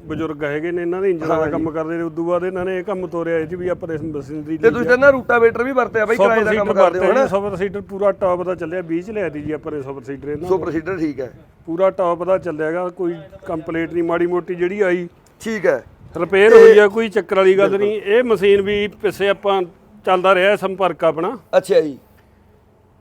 ਬਜ਼ੁਰਗ ਹੈਗੇ ਨੇ ਇਹਨਾਂ ਦੇ ਇੰਜਣਾਂ ਦਾ ਕੰਮ ਕਰਦੇ ਨੇ ਉਦੋਂ ਬਾਅਦ ਇਹਨਾਂ ਨੇ ਇਹ ਕੰਮ ਤੋਰਿਆ ਇਹ 'ਚ ਵੀ ਆਪਾਂ ਮਸ਼ੀਨਰੀ ਤੇ ਤੁਸੀਂ ਤਾਂ ਨਾ ਰੋਟਾਵੇਟਰ ਵੀ ਵਰਤਿਆ ਬਾਈ ਕਿਰਾਏ ਦਾ ਕੰਮ ਕਰਦੇ ਹੋ ਹਨਾ? ਸੁਪਰ ਸੀਡਰ ਪੂਰਾ ਟੌਪ ਦਾ ਚੱਲਿਆ 20 ਲਿਆ ਦੀ ਜੀ ਆਪਾਂ ਨੇ ਸੁਪਰ ਸੀਡਰ ਇਹਨਾਂ ਸੋ ਪ੍ਰੋਸੀਡਰ ਠੀਕ ਹੈ। ਪੂਰਾ ਟੌਪ ਦਾ ਚੱਲਿਆਗਾ ਕੋਈ ਕੰਪਲੀਟ ਨਹੀਂ ਮਾੜੀ ਮੋਟੀ ਜਿਹੜੀ ਆਈ। ਠੀਕ ਹੈ। ਰਿਪੇਅਰ ਹੋਈ ਆ ਕੋਈ ਚੱਕਰ ਵਾਲੀ ਗੱਲ ਨਹੀਂ ਇਹ ਮਸ਼ੀਨ ਵੀ ਪਿੱਛੇ ਆਪਾਂ ਚੱਲਦਾ ਰਿਹਾ ਸੰਪਰਕ ਆਪਣਾ। ਅੱਛਾ ਜੀ।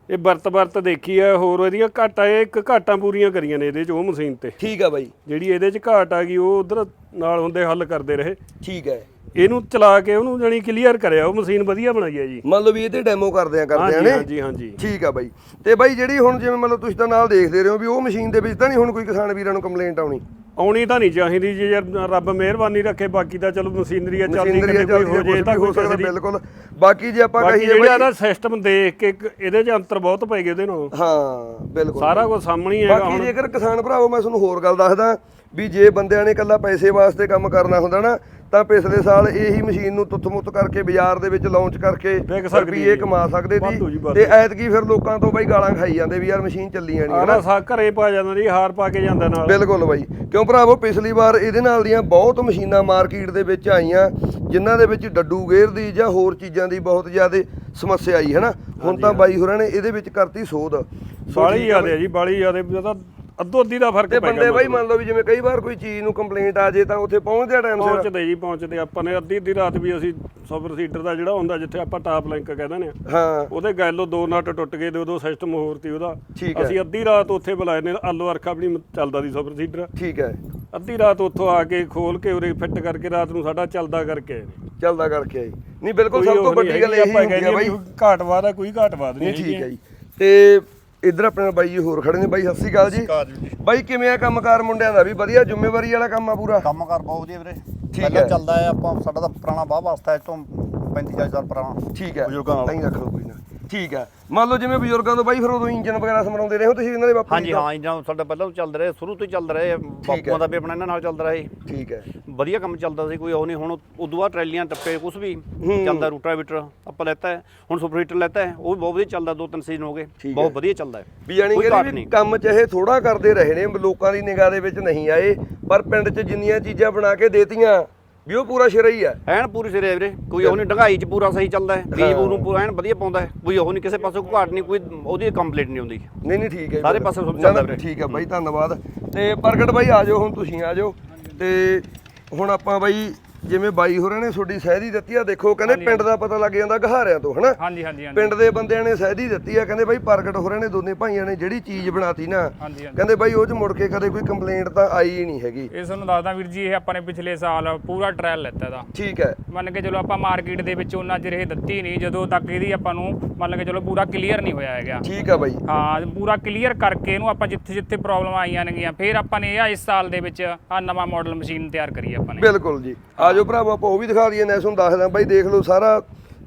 ਇਹ ਵਰਤ ਵਰਤ ਦੇਖੀ ਆ ਹੋਰ ਇਹਦੀਆਂ ਘਾਟਾਂ ਇਹ ਇੱਕ ਘਾਟਾਂ ਪੂਰੀਆਂ ਕਰੀਆਂ ਨੇ ਇਹਦੇ ਚ ਉਹ ਮਸ਼ੀਨ ਤੇ। ਠੀਕ ਆ ਬਾਈ। ਜਿਹੜੀ ਇਹਦੇ ਚ ਘਾਟ ਆ ਗਈ ਉਹ ਉਧਰ ਨਾਲ ਹੁੰਦੇ ਹੱਲ ਕਰਦੇ ਰਹੇ। ਠੀਕ ਹੈ ਇਹਨੂੰ ਚਲਾ ਕੇ ਉਹਨੂੰ ਜਾਨੀ ਕਲੀਅਰ ਕਰਿਆ ਉਹ ਮਸ਼ੀਨ ਵਧੀਆ ਬਣਾਈ ਹੈ ਜੀ। ਮੰਨ ਲਓ ਵੀ ਇਹ ਤੇ ਡੈਮੋ ਕਰਦੇ ਆ ਕਰਦੇ ਆ ਨੇ ਹਾਂਜੀ ਹਾਂਜੀ। ਠੀਕ ਆ ਬਾਈ। ਤੇ ਬਾਈ ਜਿਹੜੀ ਹੁਣ ਜਿਵੇਂ ਮੰਨ ਲਓ ਤੁਸੀਂ ਤਾਂ ਨਾਲ ਦੇਖਦੇ ਰਹੇ ਹੋ ਵੀ ਉਹ ਮਸ਼ੀਨ ਦੇ ਵਿੱਚ ਤਾਂ ਨਹੀਂ ਹੁਣ ਕੋਈ ਕਿਸਾਨ ਵੀਰਾਂ ਨੂੰ ਕੰਪਲੇਂਟ ਆਉਣੀ? ਆਉਣੀ ਤਾਂ ਨਹੀਂ ਚਾਹੀਦੀ ਜੀ ਯਾਰ ਰੱਬ ਮਿਹਰਬਾਨੀ ਰੱਖੇ ਬਾਕੀ ਤਾਂ ਚਲੋ ਮਸ਼ੀਨਰੀ ਆ ਚੱਲਦੀ ਕਿਤੇ ਕੋਈ ਹੋ ਜੇ ਤਾਂ ਹੋ ਸਕਦਾ ਬਿਲਕੁਲ। ਬਾਕੀ ਜੇ ਆਪਾਂ ਕਹੀਏ ਜਿਹੜਾ ਬਾਈ ਇਹਦਾ ਸਿਸਟਮ ਦੇਖ ਕੇ ਇਹਦੇ ਚ ਅੰਤਰ ਬਹੁਤ ਪੈ ਗਏ ਉਹਦੇ ਨਾਲ। ਹਾਂ ਬਿਲਕੁਲ। ਸਾਰਾ ਕੁਝ ਸਾਹਮਣੇ ਹੀ ਹੈਗਾ ਬਾਕੀ ਜੇਕਰ ਕਿਸਾਨ ਭਰਾਵੋ ਮੈਂ ਤੁਹਾਨੂੰ ਹੋਰ ਗੱਲ ਦੱਸਦਾ ਵੀ ਜੇ ਬੰਦਿਆਂ ਨੇ ਇਕੱਲਾ ਪੈਸੇ ਵਾਸਤੇ ਕੰਮ ਕਰਨਾ ਹੁੰਦਾ ਨਾ ਤਾਂ ਪਿਛਲੇ ਸਾਲ ਇਹੀ ਮਸ਼ੀਨ ਨੂੰ ਤੁੱਥ-ਮੁੱਤ ਕਰਕੇ ਬਾਜ਼ਾਰ ਦੇ ਵਿੱਚ ਲਾਂਚ ਕਰਕੇ ਹੈ। ਕਮਾ ਸਕਦੇ ਸੀ। ਤੇ ਐਤਕੀ ਫਿਰ ਲੋਕਾਂ ਤੋਂ ਬਾਈ ਗਾਲਾਂ ਖਾਈ ਜਾਂਦੇ ਵੀ ਯਾਰ ਮਸ਼ੀਨ ਚੱਲੀ ਜਾਣੀ ਹੈ ਸਾ ਘਰੇ ਪਾ ਜਾਂਦਾ ਜੀ ਹਾਰ ਪਾ ਕੇ ਜਾਂਦਾ ਨਾਲ। ਬਿਲਕੁਲ ਬਾਈ। ਕਿਉਂ ਭਰਾਵੋ ਪਿਛਲੀ ਵਾਰ ਇਹਦੇ ਨਾਲ ਦੀਆਂ ਬਹੁਤ ਮਸ਼ੀਨਾਂ ਮਾਰਕੀਟ ਦੇ ਵਿੱਚ ਆਈਆਂ ਜਿਨ੍ਹਾਂ ਦੇ ਵਿੱਚ ਡੱਡੂ ਗੇਰ ਦੀ ਜਾਂ ਹੋਰ ਚੀਜ਼ਾਂ ਦੀ ਬਹੁਤ ਜ਼ਿਆਦਾ ਸਮੱਸਿਆ ਆਈ ਹੈ ਨਾ? ਹੁਣ ਤਾਂ ਬਾਈ ਹੋਰਾਂ ਨੇ ਇਹਦੇ ਵਿੱਚ ਕਰਤੀ ਸੋਧ। ਬਾਲੀ ਜ਼ਿਆਦੇ ਜੀ ਬਾਲੀ ਜ਼ਿਆਦੇ ਉਹਦਾ ਅੱਧੋ ਅੱਧੀ ਦਾ ਫ਼ਰਕ ਤੇ ਪੈ ਬੰਦੇ ਬਾਈ ਮੰਨ ਲਓ ਵੀ ਜਿਵੇਂ ਕਈ ਵਾਰ ਕੋਈ ਚੀਜ਼ ਨੂੰ ਕੰਪਲੇਂਟ ਆ ਜੇ ਤਾਂ ਉੱਥੇ ਪਹੁੰਚਦੇ ਟਾਈਮ ਸਿਰ। ਪਹੁੰਚਦੇ ਜੀ ਪਹੁੰਚਦੇ। ਆਪਾਂ ਨੇ ਅੱਧੀ ਅੱਧੀ ਰਾਤ ਵੀ ਅਸੀਂ ਸੁਪਰ ਸੀਟਰ ਦਾ ਜਿਹੜਾ ਹੁੰਦਾ ਜਿੱਥੇ ਆਪਾਂ ਟਾਪ ਲਿੰਕ ਕਹਿੰਦੇ ਨੇ ਹਾਂ। ਉਹਦੇ ਗੈਲੋ ਦੋ ਨਟ ਟੁੱਟ ਗਏ ਤੇ ਉਦੋਂ ਸਿਸਟਮ ਹੋਰ ਤੀ ਉਹਦਾ। ਠੀਕ ਹੈ। ਅਸੀਂ ਅੱਧੀ ਰਾਤ ਉੱਥੇ ਬੁਲਾਏ ਨੇ ਆਲੂ ਅਰਖਾ ਆਪਣੀ ਚੱਲਦਾ ਦੀ ਸੁਪਰ ਸੀਟਰ ਠੀਕ ਹੈ। ਅੱਧੀ ਰਾਤ ਉੱਥੋਂ ਆ ਕੇ ਖੋਲ ਕੇ ਉਰੇ ਫਿੱਟ ਕਰਕੇ ਰਾਤ ਨੂੰ ਸਾਡਾ ਚੱਲਦਾ ਕਰਕੇ ਆਏ ਨੇ। ਚੱਲਦਾ ਕਰਕੇ ਆਈ ਨਹੀਂ ਬਿਲਕੁਲ ਸਭ ਤੋਂ ਵੱਡੀ ਗੱਲ ਇਹੀ ਆਪਾਂ ਹੁੰਦੀ ਕਹਿੰਦੇ ਬਾਈ। ਘਾਟਵਾਦ ਆ ਕੋਈ ਘਾਟਵਾਦ ਨਹੀਂ ਠੀਕ ਹੈ ਜੀ। ਤੇ ਇੱਧਰ ਆਪਣੇ ਨਾਲ ਬਾਈ ਜੀ ਹੋਰ ਖੜੇ ਨੇ। ਬਾਈ ਸਤਿ ਸ਼੍ਰੀ ਅਕਾਲ ਜੀ। ਬਾਈ ਕਿਵੇਂ ਆ ਕੰਮਕਾਰ ਮੁੰਡਿਆਂ ਦਾ? ਵੀ ਵਧੀਆ ਜ਼ਿੰਮੇਵਾਰੀ ਵਾਲਾ ਕੰਮ ਆ ਪੂਰਾ? ਕੰਮ ਕਰ ਬਹੁਤ ਵਧੀਆ ਵੀਰੇ। ਹੈ। ਪਹਿਲਾਂ ਚੱਲਦਾ ਹੈ ਆਪਾਂ ਸਾਡਾ ਤਾਂ ਪੁਰਾਣਾ ਬਾਹ ਵਾਸਤਾ ਹੈ ਤੋਂ 35 40 ਸਾਲ ਪੁਰਾਣਾ। ਠੀਕ ਹੈ। ਬਜ਼ੁਰਗਾਂ ਨਾਲ। ਐਂ ਰੱਖ ਲਓ ਕੋਈ ਨਾ। ਠੀਕ ਹੈ ਮੰਨ ਲਓ ਜਿਵੇਂ ਬਜ਼ੁਰਗਾਂ ਤੋਂ ਬਾਈ ਫਿਰ ਉਦੋਂ ਇੰਜਨ ਵਗੈਰਾ ਸਮਰਾਉਂਦੇ ਰਹੇ ਹੋ ਤੁਸੀਂ ਇਹਨਾਂ ਦੇ ਬਾਪੂ ਹਾਂਜੀ? ਹਾਂ ਇਹਨਾਂ ਸਾਡਾ ਪਹਿਲਾਂ ਤੋਂ ਚੱਲਦਾ ਰਿਹਾ ਸ਼ੁਰੂ ਤੋਂ ਹੀ ਚੱਲਦਾ ਰਿਹਾ ਬਾਪੂਆਂ ਦਾ ਵੀ ਆਪਣਾ ਇਹਨਾਂ ਨਾਲ ਚੱਲਦਾ ਰਿਹਾ। ਠੀਕ ਹੈ ਵਧੀਆ ਕੰਮ ਚੱਲਦਾ ਸੀ ਕੋਈ ਉਹ ਨਹੀਂ ਹੁਣ ਉਦੋਂ ਬਾਅਦ ਟਰੈਲੀਆਂ ਟੱਪੇ ਕੁਝ ਵੀ ਚੱਲਦਾ ਰੂਟਾਵੀਟਰ ਆਪਾਂ ਲੈਤਾ ਹੈ ਹੁਣ ਸੁਪਰ ਹੀਟਰ ਲੈਤਾ ਹੈ ਉਹ ਵੀ ਬਹੁਤ ਵਧੀਆ ਚੱਲਦਾ ਦੋ ਤਿੰਨ ਸੀਜ਼ਨ ਹੋ ਗਏ ਬਹੁਤ। ਵਧੀਆ ਚੱਲਦਾ ਹੈ ਵੀ ਕੋਈ ਕਿ। ਕੰਮ ਚਾਹੇ ਥੋੜਾ ਕਰਦੇ ਰਹੇ ਨੇ ਲੋਕਾਂ ਦੀ ਨਿਗਾਹ ਦੇ ਵਿੱਚ ਨਹੀਂ ਆਏ ਪਰ ਪਿੰਡ 'ਚ ਜਿੰਨੀਆਂ ਚੀਜ਼ਾਂ ਬਣਾ ਕੇ ਦੇਤੀਆਂ ਵੀ ਉਹ ਪੂਰਾ ਸਿਰਾ ਹੀ ਹੈ ਐਨ ਪੂਰੀ ਸਿਰੇ ਹੈ ਵੀਰੇ ਕੋਈ ਉਹ ਨਹੀਂ ਡੰਗਾਈ ਚ ਪੂਰਾ ਸਹੀ ਚੱਲਦਾ ਹੈ। ਬੀਜ ਬੂ ਨੂੰ ਪੂਰਾ ਐਨ ਵਧੀਆ ਪਾਉਂਦਾ ਹੈ। ਕੋਈ ਉਹ ਨਹੀਂ ਕਿਸੇ ਪਾਸੇ ਘਾਟ ਨਹੀਂ ਕੋਈ ਉਹਦੀ ਕੰਪਲੀਟ ਨਹੀਂ ਹੁੰਦੀ। ਨਹੀਂ ਨਹੀਂ ਠੀਕ ਹੈ ਸਾਰੇ। ਪਾਸੇ ਸਭ ਨਾ, ਚੱਲਦਾ ਵੀਰੇ। ਠੀਕ ਹੈ ਬਾਈ ਧੰਨਵਾਦ। ਤੇ ਪ੍ਰਗਟ ਬਾਈ ਆ ਜਾਓ ਹੁਣ ਤੁਸੀਂ ਆ ਜਾਓ। ਤੇ ਹੁਣ ਆਪਾਂ ਬਾਈ ਜਿਵੇਂ ਬਾਈ ਹੋਰਾਂ ਨੇ ਤੁਹਾਡੀ ਸਹਿਦੀ ਦਿੱਤੀ ਆ ਦੇਖੋ ਕਹਿੰਦੇ ਪਿੰਡ ਦਾ ਪਤਾ ਲੱਗ ਜਾਂਦਾ ਗਹਾਰਿਆਂ ਤੋਂ ਹਨਾ? ਹਾਂਜੀ ਹਾਂਜੀ ਹਾਂਜੀ। ਪਿੰਡ ਦੇ ਬੰਦਿਆਂ ਨੇ ਸਹਿਦੀ ਦਿੱਤੀ ਆ ਕਹਿੰਦੇ ਬਾਈ ਪ੍ਰਗਟ ਹੋਰਾਂ ਨੇ ਦੋਨੇ ਭਾਈਆਂ ਨੇ ਜਿਹੜੀ ਚੀਜ਼ ਬਣਾਤੀ ਨਾ ਕਹਿੰਦੇ ਬਾਈ ਉਹ ਚ ਮੁੜ ਕੇ ਕਦੇ ਕੋਈ ਕੰਪਲੇਂਟ ਤਾਂ ਆਈ ਹੀ ਨਹੀਂ ਹੈਗੀ। ਇਹ ਤੁਹਾਨੂੰ ਦੱਸਦਾ ਵੀਰ ਜੀ ਇਹ ਆਪਾਂ ਨੇ ਪਿਛਲੇ ਸਾਲ ਪੂਰਾ ਟ੍ਰਾਇਲ ਲੈਤਾ ਇਹਦਾ। ਠੀਕ ਹੈ। ਮੰਨ ਕੇ ਚਲੋ ਆਪਾਂ ਮਾਰਕੀਟ ਦੇ ਵਿੱਚ ਉਹਨਾਂ ਚਿਰ ਇਹ ਦਿੱਤੀ ਨਹੀਂ ਜਦੋਂ ਤੱਕ ਇਹਦੀ ਆਪਾਂ ਨੂੰ ਮੰਨ ਕੇ ਚਲੋ ਪੂਰਾ ਕਲੀਅਰ ਨਹੀਂ ਹੋਇਆ ਹੈਗਾ। ਠੀਕ ਆ ਬਾਈ। ਹਾਂ ਪੂਰਾ ਕਲੀਅਰ ਕਰਕੇ ਇਹਨੂੰ ਆਪਾਂ ਜਿੱਥੇ ਜਿੱਥੇ ਪ੍ਰੋਬਲਮ ਆਈਆਂ ਨੇਗੀਆਂ ਫਿਰ ਆਪਾਂ ਨੇ ਇਹ ਇਸ ਸਾਲ ਦੇ ਵਿੱਚ ਆ ਨਵਾਂ ਮਾਡਲ ਮਸ਼ੀਨ ਤਿਆਰ ਕਰੀ ਆਪਾਂ ਨੇ। ਬਿਲਕੁਲ ਜੀ। ਆ ਜਾਓ ਭਰਾਵੋ ਆਪਾਂ ਉਹ ਵੀ ਦਿਖਾ ਦਈਏ ਨੈਸ ਨੂੰ ਦੱਸਦਾ ਬਾਈ ਦੇਖ ਲਓ ਸਾਰਾ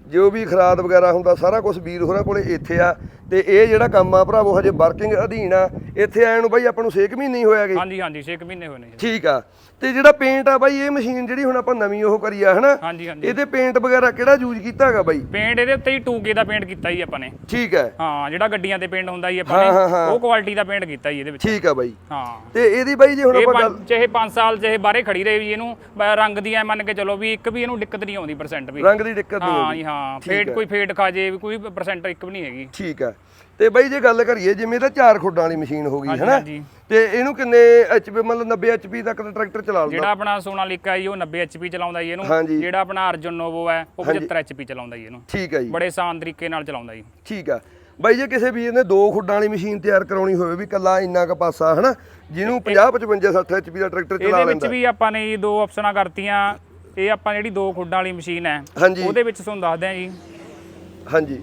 ਜੋ ਵੀ ਖਰਾਦ ਵਗੈਰਾ ਹੁੰਦਾ ਸਾਰਾ ਕੁਝ ਵੀਰ ਹੋਰਾਂ ਕੋਲੇ ਇੱਥੇ ਆ। ਤੇ ਇਹ ਜਿਹੜਾ ਕੰਮ ਆ ਭਰਾਵੋ ਹਜੇ ਵਰਕਿੰਗ ਅਧੀਨ ਆ। ਇੱਥੇ ਆਏ ਨੂੰ ਬਾਈ ਆਪਾਂ ਨੂੰ 6 ਮਹੀਨੇ ਹੀ ਹੋਇਆਗੇ ਹਾਂਜੀ ਹਾਂਜੀ 6 ਮਹੀਨੇ ਹੋਏ ਨੇ। ਠੀਕ ਆ। ਤੇ ਜਿਹੜਾ ਪੇਂਟ ਆ ਬਾਈ ਇਹ ਮਸ਼ੀਨ ਜਿਹੜੀ ਹੁਣ ਆਪਾਂ ਨਵੀਂ ਉਹ ਕਰੀ ਆ ਹਨਾ? ਹਾਂਜੀ ਹਾਂਜੀ। ਇਹਦੇ ਪੇਂਟ ਵਗੈਰਾ ਕਿਹੜਾ ਯੂਜ਼ ਕੀਤਾ ਹੈਗਾ ਬਾਈ? ਪੇਂਟ ਇਹਦੇ ਉੱਤੇ ਹੀ 2K ਦਾ ਪੇਂਟ ਕੀਤਾ ਜੀ ਆਪਾਂ ਨੇ। ਠੀਕ ਹੈ। ਹਾਂ ਜਿਹੜਾ ਗੱਡੀਆਂ ਤੇ ਪੇਂਟ ਹੁੰਦਾ ਜੀ ਆਪਾਂ ਹਾਂ, ਹਾਂ, ਹਾਂ। ਨੇ ਉਹ ਕੁਆਲਿਟੀ ਦਾ ਪੇਂਟ ਕੀਤਾ ਜੀ ਇਹਦੇ ਵਿੱਚ। ਠੀਕ ਆ ਬਾਈ। ਹਾਂ। ਤੇ ਇਹਦੀ ਬਾਈ ਜੇ ਹੁਣ ਆਪਾਂ ਗੱਲ ਚਾਹੇ 5 ਸਾਲ ਚਾਹੇ ਬਾਹਰੇ ਖੜੀ ਰਹੇ ਵੀ ਇਹਨੂੰ ਰੰਗ ਦੀ ਐ ਮੰਨ ਕੇ ਚਲੋ ਵੀ ਇੱਕ ਵੀ ਇਹਨੂੰ ਦਿੱਕਤ ਨਹੀਂ ਆਉਂਦੀ ਪਰਸੈਂਟ ਵੀ। ਰੰਗ ਦੀ ਦਿੱਕਤ ਨਹੀਂ ਹਾਂ ਜੀ ਹਾਂ। ਫੇਡ ਹੈ। ਕੋਈ ਫੇਡ ਖਾ ਜੇ ਵੀ ਕੋਈ ਪਰਸੈਂਟ ਇੱਕ ਵੀ ਨਹੀਂ ਹੈਗੀ। ਠੀਕ ਆ ਤੇ ਬਾਈ ਜੇ ਗੱਲ ਕਰੀਏ ਜਿਵੇਂ ਤਾਂ ਚਾਰ ਖੁੱਡਾਂ ਵਾਲੀ ਮਸ਼ੀਨ ਹੋ ਗਈ ਹੈਨਾ। ਤੇ ਇਹਨੂੰ ਕਿੰਨੇ ਐਚਪੀ ਮਤਲਬ 90 ਐਚਪੀ ਤੱਕ ਦਾ ਟਰੈਕਟਰ ਚਲਾ ਲਦਾ। ਜਿਹੜਾ ਆਪਣਾ ਸੋਨਾਲੀਕਾ ਜੀ ਉਹ 90 ਐਚਪੀ ਚਲਾਉਂਦਾ ਜੀ ਇਹਨੂੰ। ਜਿਹੜਾ ਆਪਣਾ ਅਰਜੁਨ ਨੋਵੋ ਹੈ ਉਹ ਹਾਂਜੀ। 75 ਐਚਪੀ ਚਲਾਉਂਦਾ ਜੀ ਇਹਨੂੰ। ਠੀਕ ਆ ਜੀ। ਬੜੇ ਆਸਾਨ ਤਰੀਕੇ ਨਾਲ ਚਲਾਉਂਦਾ ਜੀ। ਠੀਕ ਆ। ਬਾਈ ਜੇ ਕਿਸੇ ਵੀਰ ਨੇ ਦੋ ਖੁੱਡਾਂ ਵਾਲੀ ਮਸ਼ੀਨ ਤਿਆਰ ਕਰਾਉਣੀ ਹੋਵੇ ਵੀ ਕੱਲਾ ਇੰਨਾ ਕ ਪਾਸਾ ਹਨਾ? ਜਿਹਨੂੰ 50 55 60 ਐਚਪੀ ਦਾ ਟਰੈਕਟਰ ਚਲਾ ਇਹਦੇ ਵਿੱਚ ਲੈਂਦਾ। ਵੀ ਆਪਾਂ ਨੇ ਦੋ ਆਪਸ਼ਨਾਂ ਕਰਤੀਆਂ। ਇਹ ਆਪਾਂ ਜਿਹੜੀ ਦੋ ਖੁੱਡਾਂ ਵਾਲੀ ਮਸ਼ੀਨ ਹੈ। ਉਹਦੇ ਵਿੱਚ ਤੁਹਾਨੂੰ ਦੱਸਦੇ ਹਾਂ ਜੀ। ਹਾਂਜੀ।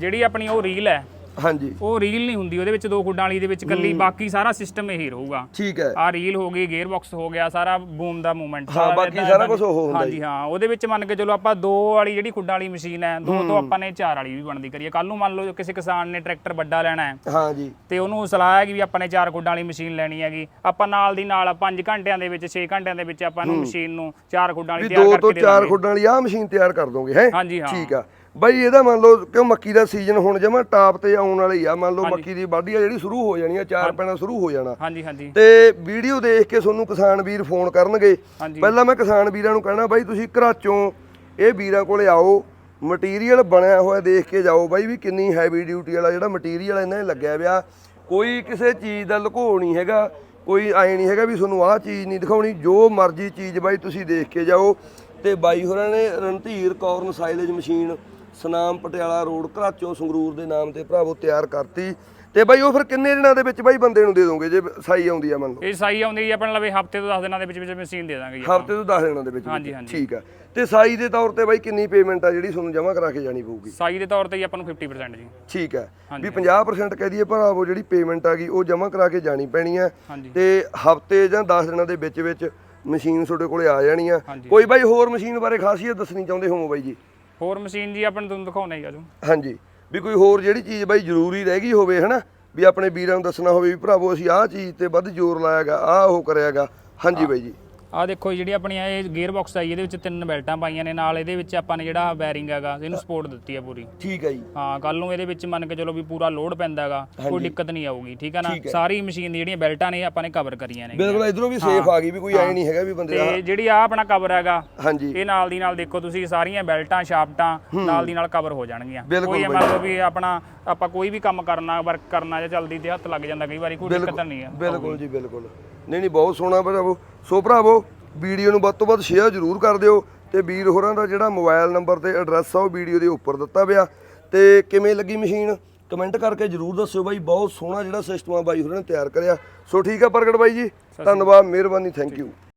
ਜਿਹੜੀ ਆਪਣੀ ਉਹ ਰੀਲ ਹੈ ਹਾਂਜੀ। ਉਹ ਰੀਲ ਨਹੀਂ ਹੁੰਦੀ ਉਹਦੇ ਵਿੱਚ ਦੋ ਖੁੱਡਾਂ ਵਾਲੀ ਦੇ ਵਿੱਚ ਕੱਲੀ ਬਾਕੀ ਸਾਰਾ ਸਿਸਟਮ ਇਹੀ ਰਹੂਗਾ। ਠੀਕ ਹੈ। ਆ ਰੀਲ ਹੋ ਗਈ ਗੇਅਰ ਬਾਕਸ ਹੋ ਗਿਆ ਸਾਰਾ ਬੂਮ ਦਾ ਮੂਵਮੈਂਟ ਹਾਂ, ਬਾਕੀ ਸਾਰਾ ਕੁਛ ਉਹ ਹੁੰਦਾ ਹਾਂਜੀ ਹਾਂ ਉਹਦੇ ਵਿੱਚ ਮੰਨ ਕੇ ਚਲੋ ਆਪਾਂ ਦੋ ਵਾਲੀ ਜਿਹੜੀ ਖੁੱਡਾਂ ਵਾਲੀ ਮਸ਼ੀਨ ਹੈ ਦੋ ਤੋਂ ਆਪਾਂ ਨੇ ਚਾਰ ਵਾਲੀ ਵੀ ਬਣਦੀ ਕਰੀਏ। ਕੱਲ ਨੂੰ ਮੰਨ ਲਓ ਕਿਸੇ ਕਿਸਾਨ ਨੇ ਟਰੈਕਟਰ ਵੱਡਾ ਲੈਣਾ ਹੈ ਹਾਂ ਜੀ। ਤੇ ਉਹਨੂੰ ਸਲਾਹ ਹੈ ਕਿ ਵੀ ਆਪਾਂ ਨੇ ਚਾਰ ਖੁੱਡਾਂ ਵਾਲੀ ਮਸ਼ੀਨ ਲੈਣੀ ਹੈਗੀ। ਆਪਾਂ ਨਾਲ ਦੀ ਨਾਲ 5 ਘੰਟਿਆਂ ਦੇ ਵਿੱਚ 6 ਘੰਟਿਆਂ ਦੇ ਵਿੱਚ ਆਪਾਂ ਨੂੰ ਮਸ਼ੀਨ ਨੂੰ ਚਾਰ ਖੁੱਡਾਂ ਵਾਲੀ ਤਿਆਰ ਦੋ ਕਰਕੇ ਤੋਂ ਦੇ ਚਾਰ ਦਾਂਗੇ ਖੁੱਡਾਂ ਵਾਲੀ ਆਹ ਮਸ਼ੀਨ ਤਿਆਰ ਕਰ ਦੋਗੇ ਹੈ? ਹਾਂਜੀ, ਹਾਂ। ਠੀਕ ਆ। ਬਾਈ ਇਹਦਾ ਮੰਨ ਲਓ ਕਿਉਂ ਮੱਕੀ ਦਾ ਸੀਜ਼ਨ ਹੁਣ ਜਮਾ ਟਾਪ ਤੇ ਆਉਣ ਵਾਲੀ ਆ ਮੰਨ ਲਓ ਮੱਕੀ ਦੀ ਵਾਢੀ ਆ ਜਿਹੜੀ ਸ਼ੁਰੂ ਹੋ ਜਾਣੀ ਆ ਚਾਰ ਪੈਣਾ ਸ਼ੁਰੂ ਹੋ ਜਾਣਾ। ਹਾਂਜੀ ਹਾਂਜੀ। ਤੇ ਵੀਡੀਓ ਦੇਖ ਕੇ ਤੁਹਾਨੂੰ ਕਿਸਾਨ ਵੀਰ ਫੋਨ ਕਰਨਗੇ। ਪਹਿਲਾਂ ਮੈਂ ਕਿਸਾਨ ਵੀਰਾਂ ਨੂੰ ਕਹਿਣਾ ਬਾਈ ਤੁਸੀਂ ਘਰਾਚੋਂ ਇਹ ਵੀਰਾਂ ਕੋਲੇ ਆਓ ਮਟੀਰੀਅਲ ਬਣਿਆ ਹੋਇਆ ਦੇਖ ਕੇ ਜਾਓ ਬਾਈ ਵੀ ਕਿੰਨੀ ਹੈਵੀ ਡਿਊਟੀ ਵਾਲਾ ਜਿਹੜਾ ਮਟੀਰੀਅਲ ਇਹਨਾਂ ਨੇ ਲੱਗਿਆ ਪਿਆ। ਕੋਈ ਕਿਸੇ ਚੀਜ਼ ਦਾ ਲੁਕੋ ਨਹੀਂ ਹੈਗਾ ਕੋਈ ਐ ਨਹੀਂ ਹੈਗਾ ਵੀ ਤੁਹਾਨੂੰ ਆਹ ਚੀਜ਼ ਨਹੀਂ ਦਿਖਾਉਣੀ ਜੋ ਮਰਜ਼ੀ ਚੀਜ਼ ਬਾਈ ਤੁਸੀਂ ਦੇਖ ਕੇ ਜਾਓ। ਤੇ ਬਾਈ ਹੋਰਾਂ ਨੇ Randhir corn silage machine Sunam Patiala road ਘਰਾਚੋਂ ਸੰਗਰੂਰ ਦੇ ਨਾਮ ਤੇ ਭਰਾਵੋ ਤਿਆਰ ਕਰਤੀ ਤੇ ਬਾਈ ਉਹ ਫਿਰ ਕਿੰਨੇ ਦਿਨਾਂ ਦੇ ਵਿੱਚ ਬਾਈ ਬੰਦੇ ਨੂੰ ਦੇ ਦੋਗੇ ਜੇ ਸਾਈ ਆਉਂਦੀ ਆ ਮੰਨ ਲਓ ਇਹ ਸਾਈ ਆਉਂਦੀ ਹੈ ਆਪਣੇ ਲਵੇ ਹਫ਼ਤੇ ਤੋਂ 10 ਦਿਨਾਂ ਦੇ ਵਿੱਚ ਵਿੱਚ ਮਸ਼ੀਨ ਦੇ ਦਾਂਗੇ ਜੀ। ਹਫ਼ਤੇ ਤੋਂ 10 ਦਿਨਾਂ ਦੇ ਵਿੱਚ। ਹਾਂਜੀ, ਹਾਂਜੀ। ਠੀਕ ਆ ਤੇ ਸਾਈ ਦੇ ਤੌਰ ਤੇ ਬਾਈ ਕਿੰਨੀ ਪੇਮੈਂਟ ਆ ਜਿਹੜੀ ਤੁਹਾਨੂੰ ਜਮ੍ਹਾਂ ਕਰਾ ਕੇ ਜਾਣੀ ਪਊਗੀ ਸਾਈ ਦੇ ਤੌਰ ਤੇ ਜੀ ਆਪਾਂ ਨੂੰ 50% ਜੀ ਠੀਕ ਹੈ ਹਾਂਜੀ। ਵੀ 50% ਕਹਿ ਦਈਏ ਭਰਾਵੋ ਜਿਹੜੀ ਪੇਮੈਂਟ ਆ ਗਈ ਉਹ ਜਮ੍ਹਾਂ ਕਰਾ ਕੇ ਜਾਣੀ ਪੈਣੀ ਆ। ਤੇ ਹਫ਼ਤੇ ਜਾਂ 10 ਦਿਨਾਂ ਦੇ ਵਿੱਚ ਵਿੱਚ ਮਸ਼ੀਨ ਤੁਹਾਡੇ ਕੋਲੇ ਆ ਜਾਣੀ ਆ। ਕੋਈ ਬਾਈ ਹੋਰ ਮਸ਼ੀਨ ਬਾਰੇ ਖਾਸੀਅਤ ਦੱਸਣੀ ਚਾਹੁੰਦੇ ਹੋ ਬਾਈ ਜੀ ਹੋਰ ਮਸ਼ੀਨ ਜੀ ਆਪਾਂ ਨੂੰ ਤੁਹਾਨੂੰ ਦਿਖਾਉਣਾ ਹੀ ਆਜੋ ਹਾਂਜੀ ਵੀ ਕੋਈ ਹੋਰ ਜਿਹੜੀ ਚੀਜ਼ ਬਾਈ ਜ਼ਰੂਰੀ ਰਹਿ ਗਈ ਹੋਵੇ ਹਨਾ? ਵੀ ਆਪਣੇ ਵੀਰਾਂ ਨੂੰ ਦੱਸਣਾ ਹੋਵੇ ਵੀ ਭਰਾਵੋ ਅਸੀਂ ਆਹ ਚੀਜ਼ ਤੇ ਵੱਧ ਜ਼ੋਰ ਲਾਇਆਗਾ ਆਹ ਉਹ ਕਰਿਆਗਾ। ਹਾਂਜੀ ਬਾਈ ਜੀ। ਆ ਦੇਖੋ ਜਿਹੜੀ ਆਪਣੀ ਇਹ ਗੇਅਰ ਬਾਕਸ ਆਈ ਇਹਦੇ ਵਿੱਚ ਤਿੰਨ ਬੈਲਟਾਂ ਪਾਈਆਂ ਨੇ ਨਾਲ ਇਹਦੇ ਵਿੱਚ ਆਪਾਂ ਨੇ ਜਿਹੜਾ ਬੈਰਿੰਗ ਹੈਗਾ ਇਹਨੂੰ ਸਪੋਰਟ ਦਿੱਤੀ ਹੈ ਪੂਰੀ। ਠੀਕ ਹੈ ਜੀ। ਹਾਂ ਕੱਲ ਨੂੰ ਇਹਦੇ ਵਿੱਚ ਮੰਨ ਕੇ ਚਲੋ ਵੀ ਪੂਰਾ ਲੋਡ ਪੈਂਦਾ ਹੈਗਾ ਕੋਈ ਦਿੱਕਤ ਨਹੀਂ ਆਊਗੀ ਠੀਕ ਹੈ ਨਾ। ਸਾਰੀ ਮਸ਼ੀਨ ਦੀ ਜਿਹੜੀਆਂ ਬੈਲਟਾਂ ਨੇ ਆਪਾਂ ਨੇ ਕਵਰ ਕਰੀਆਂ ਨੇ। ਬਿਲਕੁਲ ਇਧਰੋਂ ਵੀ ਸੇਫ ਆ ਗਈ ਵੀ ਕੋਈ ਐ ਨਹੀਂ ਹੈਗਾ ਵੀ ਬੰਦੇ ਦਾ। ਤੇ ਜਿਹੜੀ ਆ ਆਪਣਾ ਕਵਰ ਹੈਗਾ ਹਾਂਜੀ। ਇਹ ਨਾਲ ਦੀ ਨਾਲ ਦੇਖੋ ਤੁਸੀਂ ਸਾਰੀਆਂ ਬੈਲਟਾਂ ਸ਼ਾਫਟਾਂ ਨਾਲ ਦੀ ਨਾਲ ਕਵਰ ਹੋ ਜਾਣਗੀਆਂ। ਕੋਈ। ਮੰਨ ਲਓ ਵੀ ਆਪਣਾ ਆਪਾਂ ਕੋਈ ਵੀ ਕੰਮ ਕਰਨਾ ਵਰਕ ਕਰਨਾ ਜਾਂ ਜਲਦੀ ਤੇ ਹੱਥ ਲੱਗ ਜਾਂਦਾ ਕਈ ਵਾਰੀ ਕੋਈ ਦਿੱਕਤ ਨਹੀਂ ਹੈ। ਬਿਲਕੁਲ ਜੀ ਬਿਲਕੁਲ। ਨਹੀਂ ਨਹੀਂ ਬਹੁਤ ਸੋਹਣਾ ਭਰਾਵੋ ਸੋ ਭਰਾਵੋ ਵੀਡੀਓ ਨੂੰ ਵੱਧ ਤੋਂ ਵੱਧ ਸ਼ੇਅਰ ਜ਼ਰੂਰ ਕਰ ਦਿਓ ਤੇ ਵੀਰ ਹੋਰਾਂ ਦਾ ਜਿਹੜਾ ਮੋਬਾਈਲ ਨੰਬਰ ਤੇ ਐਡਰੈਸ ਆ ਉਹ ਵੀਡੀਓ ਦੇ ਉੱਪਰ ਦਿੱਤਾ ਪਿਆ। ਤੇ ਕਿਵੇਂ ਲੱਗੀ ਮਸ਼ੀਨ? ਕਮੈਂਟ ਕਰਕੇ ਜ਼ਰੂਰ ਦੱਸਿਓ ਬਾਈ ਬਹੁਤ ਸੋਹਣਾ ਜਿਹੜਾ ਸਿਸਟਮ ਆ ਬਾਈ ਹੋਰਾਂ ਨੇ ਤਿਆਰ ਕਰਿਆ। ਸੋ ਠੀਕ ਆ ਪ੍ਰਗਟ ਬਾਈ ਜੀ ਧੰਨਵਾਦ ਮਿਹਰਬਾਨੀ ਥੈਂਕ ਯੂ